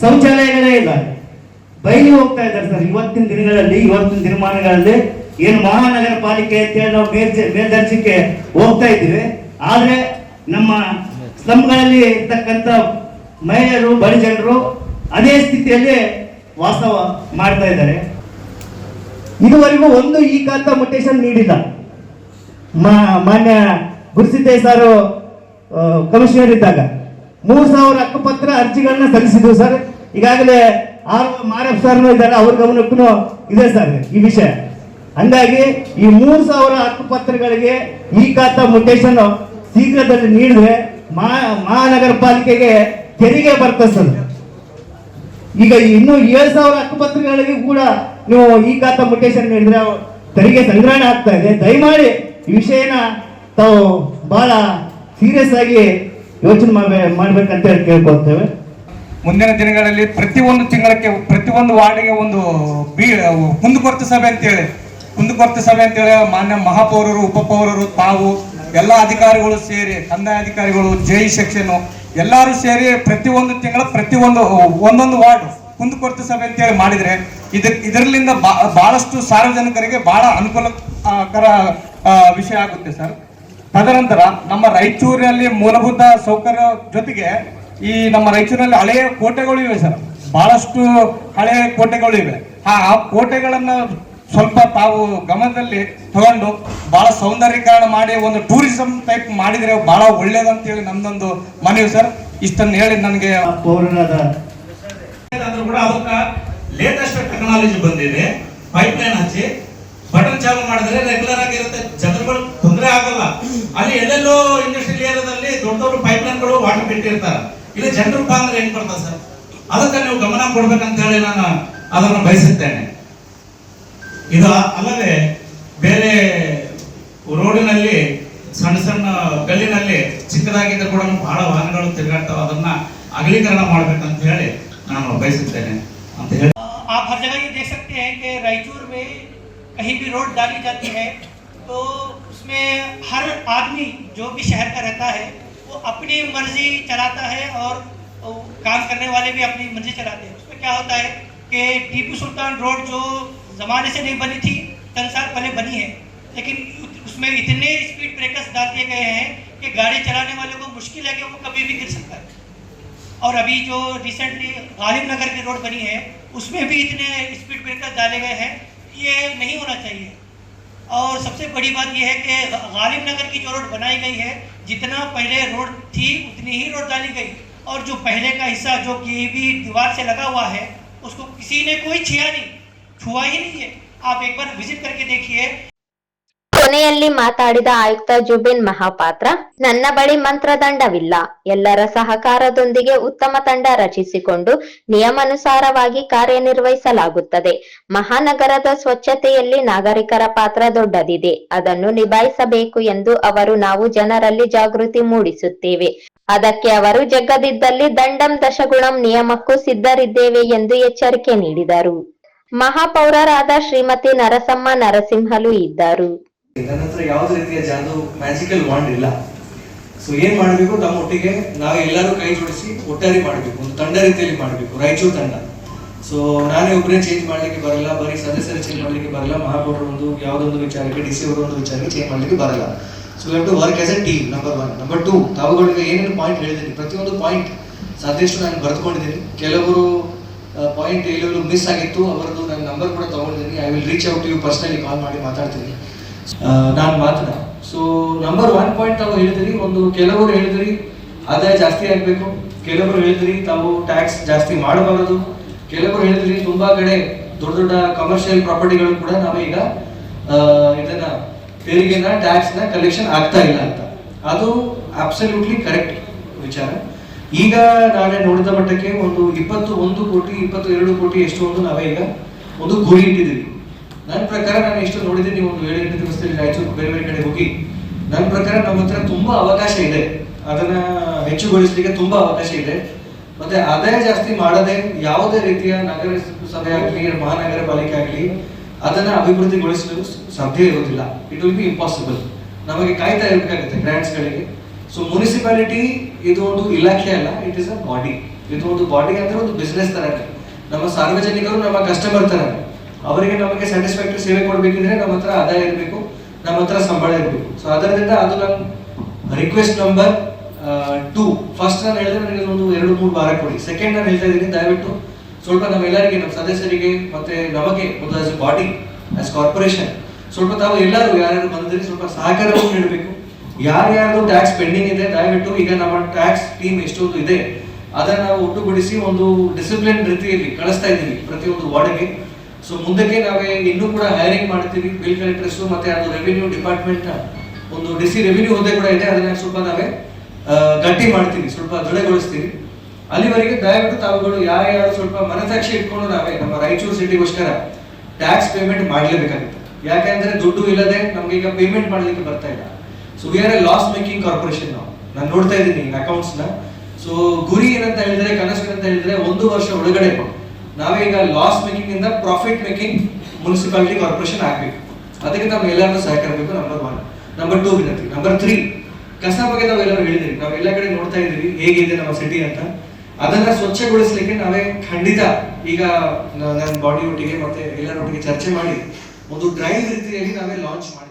ಶೌಚಾಲಯಗಳೇ ಇಲ್ಲ. ಬಯಲು ಹೋಗ್ತಾ ಇದ್ದಾರೆ ಸರ್, ಇವತ್ತಿನ ದಿನಗಳಲ್ಲಿ, ಇವತ್ತಿನ ದಿನಮಾನಗಳಲ್ಲಿ. ಏನು ಮಹಾನಗರ ಪಾಲಿಕೆ ಅಂತೇಳಿ ನಾವು ಮೇಲ್ಜ, ಮೇಲ್ದರ್ಜೆಗೆ ಹೋಗ್ತಾ ಇದ್ದೀವಿ. ಆದ್ರೆ ನಮ್ಮ ಸ್ಲಮ್ಗಳಲ್ಲಿ ಇರ್ತಕ್ಕಂಥ ಮಹಿಳೆಯರು ಬಡ ಜನರು ಅದೇ ಸ್ಥಿತಿಯಲ್ಲಿ ವಾಸ ಮಾಡ್ತಾ ಇದ್ದಾರೆ. ಇದುವರೆಗೂ ಒಂದು ಈ ಖಾತಾ ಮೊಟೇಶನ್ ನೀಡಿಲ್ಲ ಮಾನ್ಯ ಗುರುಸಿದ್ದೇಶ್ ಸರ್ ಕಮಿಷನರ್ ಇದ್ದಾಗ. ಮೂರ್ ಸಾವಿರ ಹಕ್ಕುಪತ್ರ ಅರ್ಜಿಗಳನ್ನ ಸಲ್ಲಿಸಿದ್ವು ಸರ್. ಈಗಾಗಲೇ ಆರು ಮಾರಪ್ ಸರ್ನು ಇದ್ದಾರೆ, ಅವ್ರ ಗಮನಕ್ಕೂ ಇದೆ ಸರ್ ಈ ವಿಷಯ. ಹಂಗಾಗಿ ಈ ಮೂರ್ ಸಾವಿರ ಹಕ್ಕುಪತ್ರಗಳಿಗೆ ಈ ಖಾತಾ ಮೊಟೇಶನ್ ಶೀಘ್ರದಲ್ಲಿ ನೀಡಿದ್ರೆ ಮಹಾ ಮಹಾನಗರ ಪಾಲಿಕೆಗೆ ತೆರಿಗೆ ಬರ್ತದೆ ಸರ್. ಈಗ ಇನ್ನು ಏಳು ಸಾವಿರ ಹಕ್ಕುಪತ್ರಗಳಿಗೆ ಕೂಡ ನೀವು ಈ ಖಾತಾ ಮುಟೇಶನ್ ನೀಡಿದ್ರೆ ತೆರಿಗೆ ಸಂಗ್ರಹಣೆ ಆಗ್ತಾ ಇದೆ. ದಯಮಾಡಿ ಈ ವಿಷಯನ ತಾವು ಬಹಳ ಸೀರಿಯಸ್ ಆಗಿ ಯೋಚನೆ ಮಾಡ್ಬೇ ಮಾಡ್ಬೇಕಂತ ಹೇಳಿ ಕೇಳ್ಕೊಳ್ತೇವೆ. ಮುಂದಿನ ದಿನಗಳಲ್ಲಿ ಪ್ರತಿಯೊಂದು ತಿಂಗಳಕ್ಕೆ ಪ್ರತಿಯೊಂದು ವಾರ್ಡಿಗೆ ಒಂದು ಬಿ, ಕುಂದುಕೊರತೆ ಸಭೆ ಅಂತೇಳಿ. ಕುಂದುಕೊರತೆ ಸಭೆ ಅಂತೇಳಿ ಮಾನ್ಯ ಮಹಾಪೌರರು, ಉಪಪೌರರು, ತಾವು, ಎಲ್ಲ ಅಧಿಕಾರಿಗಳು ಸೇರಿ, ಕಂದಾಯ ಅಧಿಕಾರಿಗಳು, ಜೈ ಸೆಕ್ಷನ್ ಎಲ್ಲರೂ ಸೇರಿ ಪ್ರತಿಯೊಂದು ತಿಂಗಳ ಪ್ರತಿಯೊಂದು ಒಂದೊಂದು ವಾರ್ಡ್ ಕುಂದುಕೊರತೆ ಸಭೆ ಅಂತೇಳಿ ಮಾಡಿದ್ರೆ ಇದ ಇದರಿಂದ ಬಹಳಷ್ಟು ಸಾರ್ವಜನಿಕರಿಗೆ ಬಹಳ ಅನುಕೂಲಕರ ವಿಷಯ ಆಗುತ್ತೆ ಸರ್. ತದನಂತರ ನಮ್ಮ ರಾಯಚೂರಿನಲ್ಲಿ ಮೂಲಭೂತ ಸೌಕರ್ಯ ಜೊತೆಗೆ ಈ ನಮ್ಮ ರಾಯಚೂರಿನಲ್ಲಿ ಹಳೆಯ ಕೋಟೆಗಳು ಇವೆ ಸರ್. ಬಹಳಷ್ಟು ಹಳೆಯ ಕೋಟೆಗಳು ಇವೆ. ಆ ಆ ಕೋಟೆಗಳನ್ನ ಸ್ವಲ್ಪ ತಾವು ಗಮನದಲ್ಲಿ ತಗೊಂಡು ಬಹಳ ಸೌಂದರ್ಯೀಕರಣ ಮಾಡಿ ಒಂದು ಟೂರಿಸಂ ಟೈಪ್ ಮಾಡಿದ್ರೆ ಬಹಳ ಒಳ್ಳೇದಂತೇಳಿ ನಮ್ದೊಂದು ಮನವಿ ಸರ್. ಇಷ್ಟನ್ನು ಹೇಳಿ ನನಗೆ ಲೇಟೆಸ್ಟ್ ಟೆಕ್ನಾಲಜಿ ಬಂದಿದೆ. ಪೈಪ್ ಲೈನ್ ಹಚ್ಚಿ ಬಟನ್ ಚಾಲು ಮಾಡಿದ್ರೆ ರೆಗ್ಯುಲರ್ ಆಗಿರುತ್ತೆ. ಜನರುಗಳು ತೊಂದರೆ ಆಗಲ್ಲ. ಅಲ್ಲಿ ಎಲ್ಲೆಲ್ಲೋ ಇಂಡಸ್ಟ್ರಿಯಲ್ ಏರಿಯಾದಲ್ಲಿ ದೊಡ್ಡ ದೊಡ್ಡ ಪೈಪ್ ಲೈನ್ಗಳು ವಾಟರ್ ಬಿಟ್ಟಿರ್ತಾರೆ. ಇಲ್ಲಿ ಜನರು ಅಂದ್ರೆ ಹೆಂಗ್ ಬರ್ತದೆ ಸರ್? ಅದಕ್ಕೆ ನೀವು ಗಮನ ಕೊಡ್ಬೇಕಂತ ಹೇಳಿ ನಾನು ಅದನ್ನು ಬಯಸುತ್ತೇನೆ. ಇದು ಅಲ್ಲದೆ ಬೇರೆ ರೋಡಿನಲ್ಲಿ ಸಣ್ಣ ಸಣ್ಣ ಗಲ್ಲಿನಲ್ಲಿ ಚಿಕ್ಕದಾಗಿದ್ದ ಕೂಡ ಬಹಳ ವಾಹನಗಳು ತಿರುಗಾಡ್ತಾವೆ. ಅದನ್ನ ಅಗಲೀಕರಣ ಮಾಡ್ಬೇಕಂತ ಹೇಳಿ ನಾನು ಬಯಸುತ್ತೇನೆ ಅಂತ ಹೇಳಿ आप हर जगह ये देख सकते हैं कि रायचूर में कहीं भी रोड डाली जाती है तो उसमें हर आदमी जो भी शहर का रहता है, वो अपनी मर्ज़ी चलाता है और काम करने वाले भी अपनी मर्ज़ी चलाते हैं। उसमें क्या होता है कि टीपू सुल्तान रोड जो ज़माने से नहीं बनी थी, कई साल पहले बनी है, लेकिन उसमें इतने स्पीड ब्रेकर्स डाल दिए गए हैं कि गाड़ी चलाने वाले को मुश्किल है कि वो कभी भी गिर सकता है। और अभी जो रिसेंटली गालिब नगर की रोड बनी है, उसमें भी इतने स्पीड ब्रेकर डाले गए हैं, ये नहीं होना चाहिए। और सबसे बड़ी बात यह है कि गालिब नगर की जो रोड बनाई गई है, जितना पहले रोड थी, उतनी ही रोड डाली गई। और जो पहले का हिस्सा, जो कि भी दीवार से लगा हुआ है, उसको किसी ने कोई छिया नहीं, छुआ ही नहीं है। आप एक बार विज़िट करके देखिए। ಕೊನೆಯಲ್ಲಿ ಮಾತಾಡಿದ ಆಯುಕ್ತ ಜುಬಿನ್ ಮಹಾಪಾತ್ರ, ನನ್ನ ಬಳಿ ಮಂತ್ರದಂಡವಿಲ್ಲ. ಎಲ್ಲರ ಸಹಕಾರದೊಂದಿಗೆ ಉತ್ತಮ ತಂಡ ರಚಿಸಿಕೊಂಡು ನಿಯಮಾನುಸಾರವಾಗಿ ಕಾರ್ಯನಿರ್ವಹಿಸಲಾಗುತ್ತದೆ. ಮಹಾನಗರದ ಸ್ವಚ್ಛತೆಯಲ್ಲಿ ನಾಗರಿಕರ ಪಾತ್ರ ದೊಡ್ಡದಿದೆ. ಅದನ್ನು ನಿಭಾಯಿಸಬೇಕು ಎಂದು ಅವರು ನಾವು ಜನರಲ್ಲಿ ಜಾಗೃತಿ ಮೂಡಿಸುತ್ತೇವೆ. ಅದಕ್ಕೆ ಅವರು ಜಗ್ಗದಿದ್ದಲ್ಲಿ ದಂಡಂ ದಶಗುಣಂ ನಿಯಮಕ್ಕೂ ಸಿದ್ಧರಿದ್ದೇವೆ ಎಂದು ಎಚ್ಚರಿಕೆ ನೀಡಿದರು. ಮಹಾಪೌರರಾದ ಶ್ರೀಮತಿ ನರಸಮ್ಮ ನರಸಿಂಹಲು ಇದ್ದರು. ನನ್ನ ಹತ್ರ ಯಾವುದೇ ರೀತಿಯ ಜಾದು ಮ್ಯಾಜಿಕಲ್ ವಾಂಡ್ ಇಲ್ಲ. ಸೊ ಏನ್ ಮಾಡಬೇಕು ನಾವು ಎಲ್ಲರೂ ಕೈ ಜೋಡಿಸಿ ಒಟ್ಟಾರೆ ಮಾಡಬೇಕು. ಒಂದು ತಂಡ ರೀತಿಯಲ್ಲಿ ಮಾಡಬೇಕು. ರಾಯಚೂರು ತಂಡ. ಸೊ ನಾನೇ ಒಬ್ಬರೇ ಚೇಂಜ್ ಮಾಡ್ಲಿಕ್ಕೆ ಬರಲ್ಲ, ಬರೀ ಸದಸ್ಯರು ಚೇಂಜ್ ಮಾಡ್ಲಿಕ್ಕೆ ಬರಲ್ಲ ಮಹಾಪೌರರು ಒಂದು ಯಾವುದೊಂದು ವಿಚಾರಕ್ಕೆ ಡಿ ಸಿ ಅವರು ಒಂದು ವಿಚಾರಕ್ಕೆ ಚೇಂಜ್ ಮಾಡ್ಲಿಕ್ಕೆ ಬರಲ್ಲ. So we to work as a team number one number two ತಾವುಗಳಿಗೆ ಏನೇನು ಪಾಯಿಂಟ್ ಹೇಳಿದ್ದೀನಿ? ಪ್ರತಿಯೊಂದು ಪಾಯಿಂಟ್ ಸಾಧ್ಯಷ್ಟು ನಾನು ಬರೆದುಕೊಂಡಿದ್ದೀನಿ. ಕೆಲವರು ಪಾಯಿಂಟ್ ಎಲ್ಲೆಲ್ಲೂ ಮಿಸ್ ಆಗಿತ್ತು. ಅವರದ್ದು ನನ್ನ ನಂಬರ್ ಕೂಡ ತಗೊಂಡಿದ್ದೀನಿ. I will reach out you personally call ಮಾಡಿ ಮಾತಾಡ್ತೀನಿ. ನಾನು ಮಾತ್ರ. ಸೊ ನಂಬರ್ ಒನ್ ಪಾಯಿಂಟ್ ತಾವು ಹೇಳಿದ್ರಿ, ಒಂದು ಕೆಲವರು ಹೇಳಿದ್ರಿ, ಆದಾಯ ಜಾಸ್ತಿ ಆಗಬೇಕು. ಕೆಲವರು ಹೇಳಿದ್ರಿ, ತಾವು ಟ್ಯಾಕ್ಸ್ ಜಾಸ್ತಿ ಮಾಡಬಾರದು. ಕೆಲವರು ಹೇಳಿದ್ರಿ, ತುಂಬಾ ಕಡೆ ದೊಡ್ಡ ದೊಡ್ಡ ಕಮರ್ಷಿಯಲ್ ಪ್ರಾಪರ್ಟಿಗಳು ಕೂಡ ನಾವೀಗ ಇದನ್ನ, ತೆರಿಗೆನ ಟ್ಯಾಕ್ಸ್ನ ಕಲೆಕ್ಷನ್ ಆಗ್ತಾ ಇಲ್ಲ ಅಂತ. ಅದು ಅಬ್ಸಲ್ಯೂಟ್ಲಿ ಕರೆಕ್ಟ್ ವಿಚಾರ. ಈಗ ನಾನೇ ನೋಡಿದ ಮಟ್ಟಕ್ಕೆ ಒಂದು ಇಪ್ಪತ್ತು ಒಂದು ಕೋಟಿ ಇಪ್ಪತ್ತು ಎರಡು ಕೋಟಿ ಎಷ್ಟು ಒಂದು ನಾವೇ ಈಗ ಒಂದು ಗುರಿ ಇಟ್ಟಿದ್ದೀವಿ. ನನ್ನ ಪ್ರಕಾರ ನಾನು ಎಷ್ಟು ನೋಡಿದ್ದೀನಿ ಒಂದು ವೇಳೆ ಎಂಟು ದಿವಸದಲ್ಲಿ ರಾಯಚೂರು ಬೇರೆ ಬೇರೆ ಕಡೆ ಹೋಗಿ, ನನ್ನ ಪ್ರಕಾರ ನಮ್ಮ ಹತ್ರ ತುಂಬಾ ಅವಕಾಶ ಇದೆ. ಅದನ್ನ ಹೆಚ್ಚುಗೊಳಿಸಲಿಕ್ಕೆ ತುಂಬಾ ಅವಕಾಶ ಇದೆ. ಮತ್ತೆ ಆದಾಯ ಜಾಸ್ತಿ ಮಾಡದೆ ಯಾವುದೇ ರೀತಿಯ ನಗರ ಸಭೆ ಆಗಲಿ, ಮಹಾನಗರ ಪಾಲಿಕೆ ಆಗಲಿ, ಅದನ್ನ ಅಭಿವೃದ್ಧಿಗೊಳಿಸಲು ಸಾಧ್ಯ ಇರೋದಿಲ್ಲ ಇಟ್ ವಿಲ್ ಬಿ ಇಂಪಾಸಿಬಲ್ ನಮಗೆ ಕಾಯ್ತಾ ಇರಬೇಕಾಗುತ್ತೆ ಗ್ರಾಂಟ್ಸ್ ಗಳಿಗೆ. ಸೊ ಮುನಿಸಿಪಾಲಿಟಿ ಇದು ಒಂದು ಇಲಾಖೆ ಅಲ್ಲ ಇಟ್ ಇಸ್ ಅ ಬಾಡಿ ಇದು ಒಂದು ಬಾಡಿ ಅಂದ್ರೆ ಒಂದು ಬಿಸ್ನೆಸ್ ತರನೇ. ನಮ್ಮ ಸಾರ್ವಜನಿಕರು, ನಮ್ಮ ಕಸ್ಟಮರ್ ತರನೇ. ಅವರಿಗೆ ನಮಗೆ ಸ್ಯಾಟಿಸ್ಫ್ಯಾಕ್ಟರಿ ಸೇವೆ ಕೊಡಬೇಕಿದ್ರೆ ನಮ್ಮ ಹತ್ರ ಆದಾಯ ಇರಬೇಕು, ನಮ್ಮ ಹತ್ರ ಸಂಬಳ ಇರಬೇಕು. ಸೊ ಅದರಿಂದ ಅದು ನನ್ನ ರಿಕ್ವೆಸ್ಟ್ ನಂಬರ್ ಟೂ ಫಸ್ಟ್ ನಾನು ಹೇಳಿದ್ರೆ ನನಗೆ ಒಂದು ಎರಡು, ಮೂರು ವಾರ ಕೊಡಿ. ಸೆಕೆಂಡ್ ನಾನು ಹೇಳ್ತಾ ಇದ್ದೀನಿ, ದಯವಿಟ್ಟು ಸ್ವಲ್ಪ ನಮ್ಮೆಲ್ಲರಿಗೆ, ನಮ್ಮ ಸದಸ್ಯರಿಗೆ ಮತ್ತೆ ನಮಗೆ ಒಂದು as a body as corporation ಸ್ವಲ್ಪ ತಾವು ಎಲ್ಲರೂ ಯಾರ್ಯಾರು ಬಂದಿರಿ ಸ್ವಲ್ಪ ಸಹಕಾರವನ್ನು ನೀಡಬೇಕು. ಯಾರ್ಯಾರ್ದು ಟ್ಯಾಕ್ಸ್ ಪೆಂಡಿಂಗ್ ಇದೆ, ದಯವಿಟ್ಟು ಈಗ ನಮ್ಮ ಟ್ಯಾಕ್ಸ್ ಟೀಮ್ ಎಷ್ಟೊಂದು ಇದೆ, ಅದನ್ನು ನಾವು ಒಟ್ಟುಗೂಡಿಸಿ ಒಂದು ಡಿಸಿಪ್ಲಿನ್ ರೀತಿಯಲ್ಲಿ ಕಳಿಸ್ತಾ ಇದ್ದೀವಿ ಪ್ರತಿಯೊಂದು ವಾರ್ಡ್ಗೆ. ಸೊ ಮುಂದಕ್ಕೆ ನಾವೇ ಇನ್ನೂ ಕೂಡ ಹೈರಿಂಗ್ ಮಾಡ್ತೀವಿ ಬಿಲ್ ಕಲೆಕ್ಟರ್ಸ್ ಮತ್ತೆ ಅದು ರೆವಿನ್ಯೂ ಡಿಪಾರ್ಟ್ಮೆಂಟ್ ಒಂದು ಡಿಸಿ ರೆವಿನ್ಯೂ ಹುದ್ದೆ ಕೂಡ ಇದೆ, ಅದನ್ನ ಸ್ವಲ್ಪ ನಾವೇ ಗಟ್ಟಿ ಮಾಡ್ತೀವಿ, ಸ್ವಲ್ಪ ದೃಢಗೊಳಿಸ್ತೀವಿ. ಅಲ್ಲಿವರೆಗೆ ದಯವಿಟ್ಟು ತಾವುಗಳು ಯಾರ್ಯಾರು ಸ್ವಲ್ಪ ಮನಸಾಕ್ಷಿ ಇಟ್ಕೊಂಡು ನಾವೇ ನಮ್ಮ ರಾಯಚೂರು ಸಿಟಿಗೋಸ್ಕರ ಟ್ಯಾಕ್ಸ್ ಪೇಮೆಂಟ್ ಮಾಡಲೇಬೇಕಾಗುತ್ತೆ. ಯಾಕೆಂದ್ರೆ ದುಡ್ಡು ಇಲ್ಲದೆ ನಮ್ಗೆ ಈಗ ಪೇಮೆಂಟ್ ಮಾಡಲಿಕ್ಕೆ ಬರ್ತಾ ಇಲ್ಲ. So we are a loss making corporation ನಾವು. ನಾನು ನೋಡ್ತಾ ಇದ್ದೀನಿ ಅಕೌಂಟ್ಸ್ನ. ಸೊ ಗುರಿ ಏನಂತ ಹೇಳಿದ್ರೆ, ಕನಸು ಏನಂತ ಹೇಳಿದ್ರೆ, ಒಂದು ವರ್ಷ ಒಳಗಡೆ ನಾವೇ ಈಗ ಲಾಸ್ ಮೇಕಿಂಗ್ ಇಂದ ಪ್ರಾಫಿಟ್ ಮೇಕಿಂಗ್ ಮುನ್ಸಿಪಾಲಿಟಿ ಕಾರ್ಪೊರೇಷನ್ ಆಗ್ಬೇಕು. ಅದಕ್ಕೆ ನಾವು ಎಲ್ಲರೂ ಸಹಕರಿಸಬೇಕು ಬೇಕು ನಂಬರ್ ಒನ್ ನಂಬರ್ ಟೂ ವಿನಂತಿ. ನಂಬರ್ ತ್ರೀ ಕಸ ಬಗ್ಗೆ ನಾವೆಲ್ಲರೂ ಹೇಳಿದ್ರಿ ನಾವು ಎಲ್ಲ ಕಡೆ ನೋಡ್ತಾ ಇದೀವಿ ಹೇಗಿದೆ ನಮ್ಮ ಸಿಟಿ ಅಂತ. ಅದನ್ನ ಸ್ವಚ್ಛಗೊಳಿಸ್ಲಿಕ್ಕೆ ನಾವೇ ಖಂಡಿತ ಈಗ ನನ್ನ ಬಾಡಿ ಒಟ್ಟಿಗೆ ಮತ್ತೆ ಎಲ್ಲರೊಟ್ಟಿಗೆ ಚರ್ಚೆ ಮಾಡಿ, ಒಂದು ಡ್ರೈವ್ ರೀತಿಯಲ್ಲಿ ನಾವೇ ಲಾಂಚ್ ಮಾಡಿ.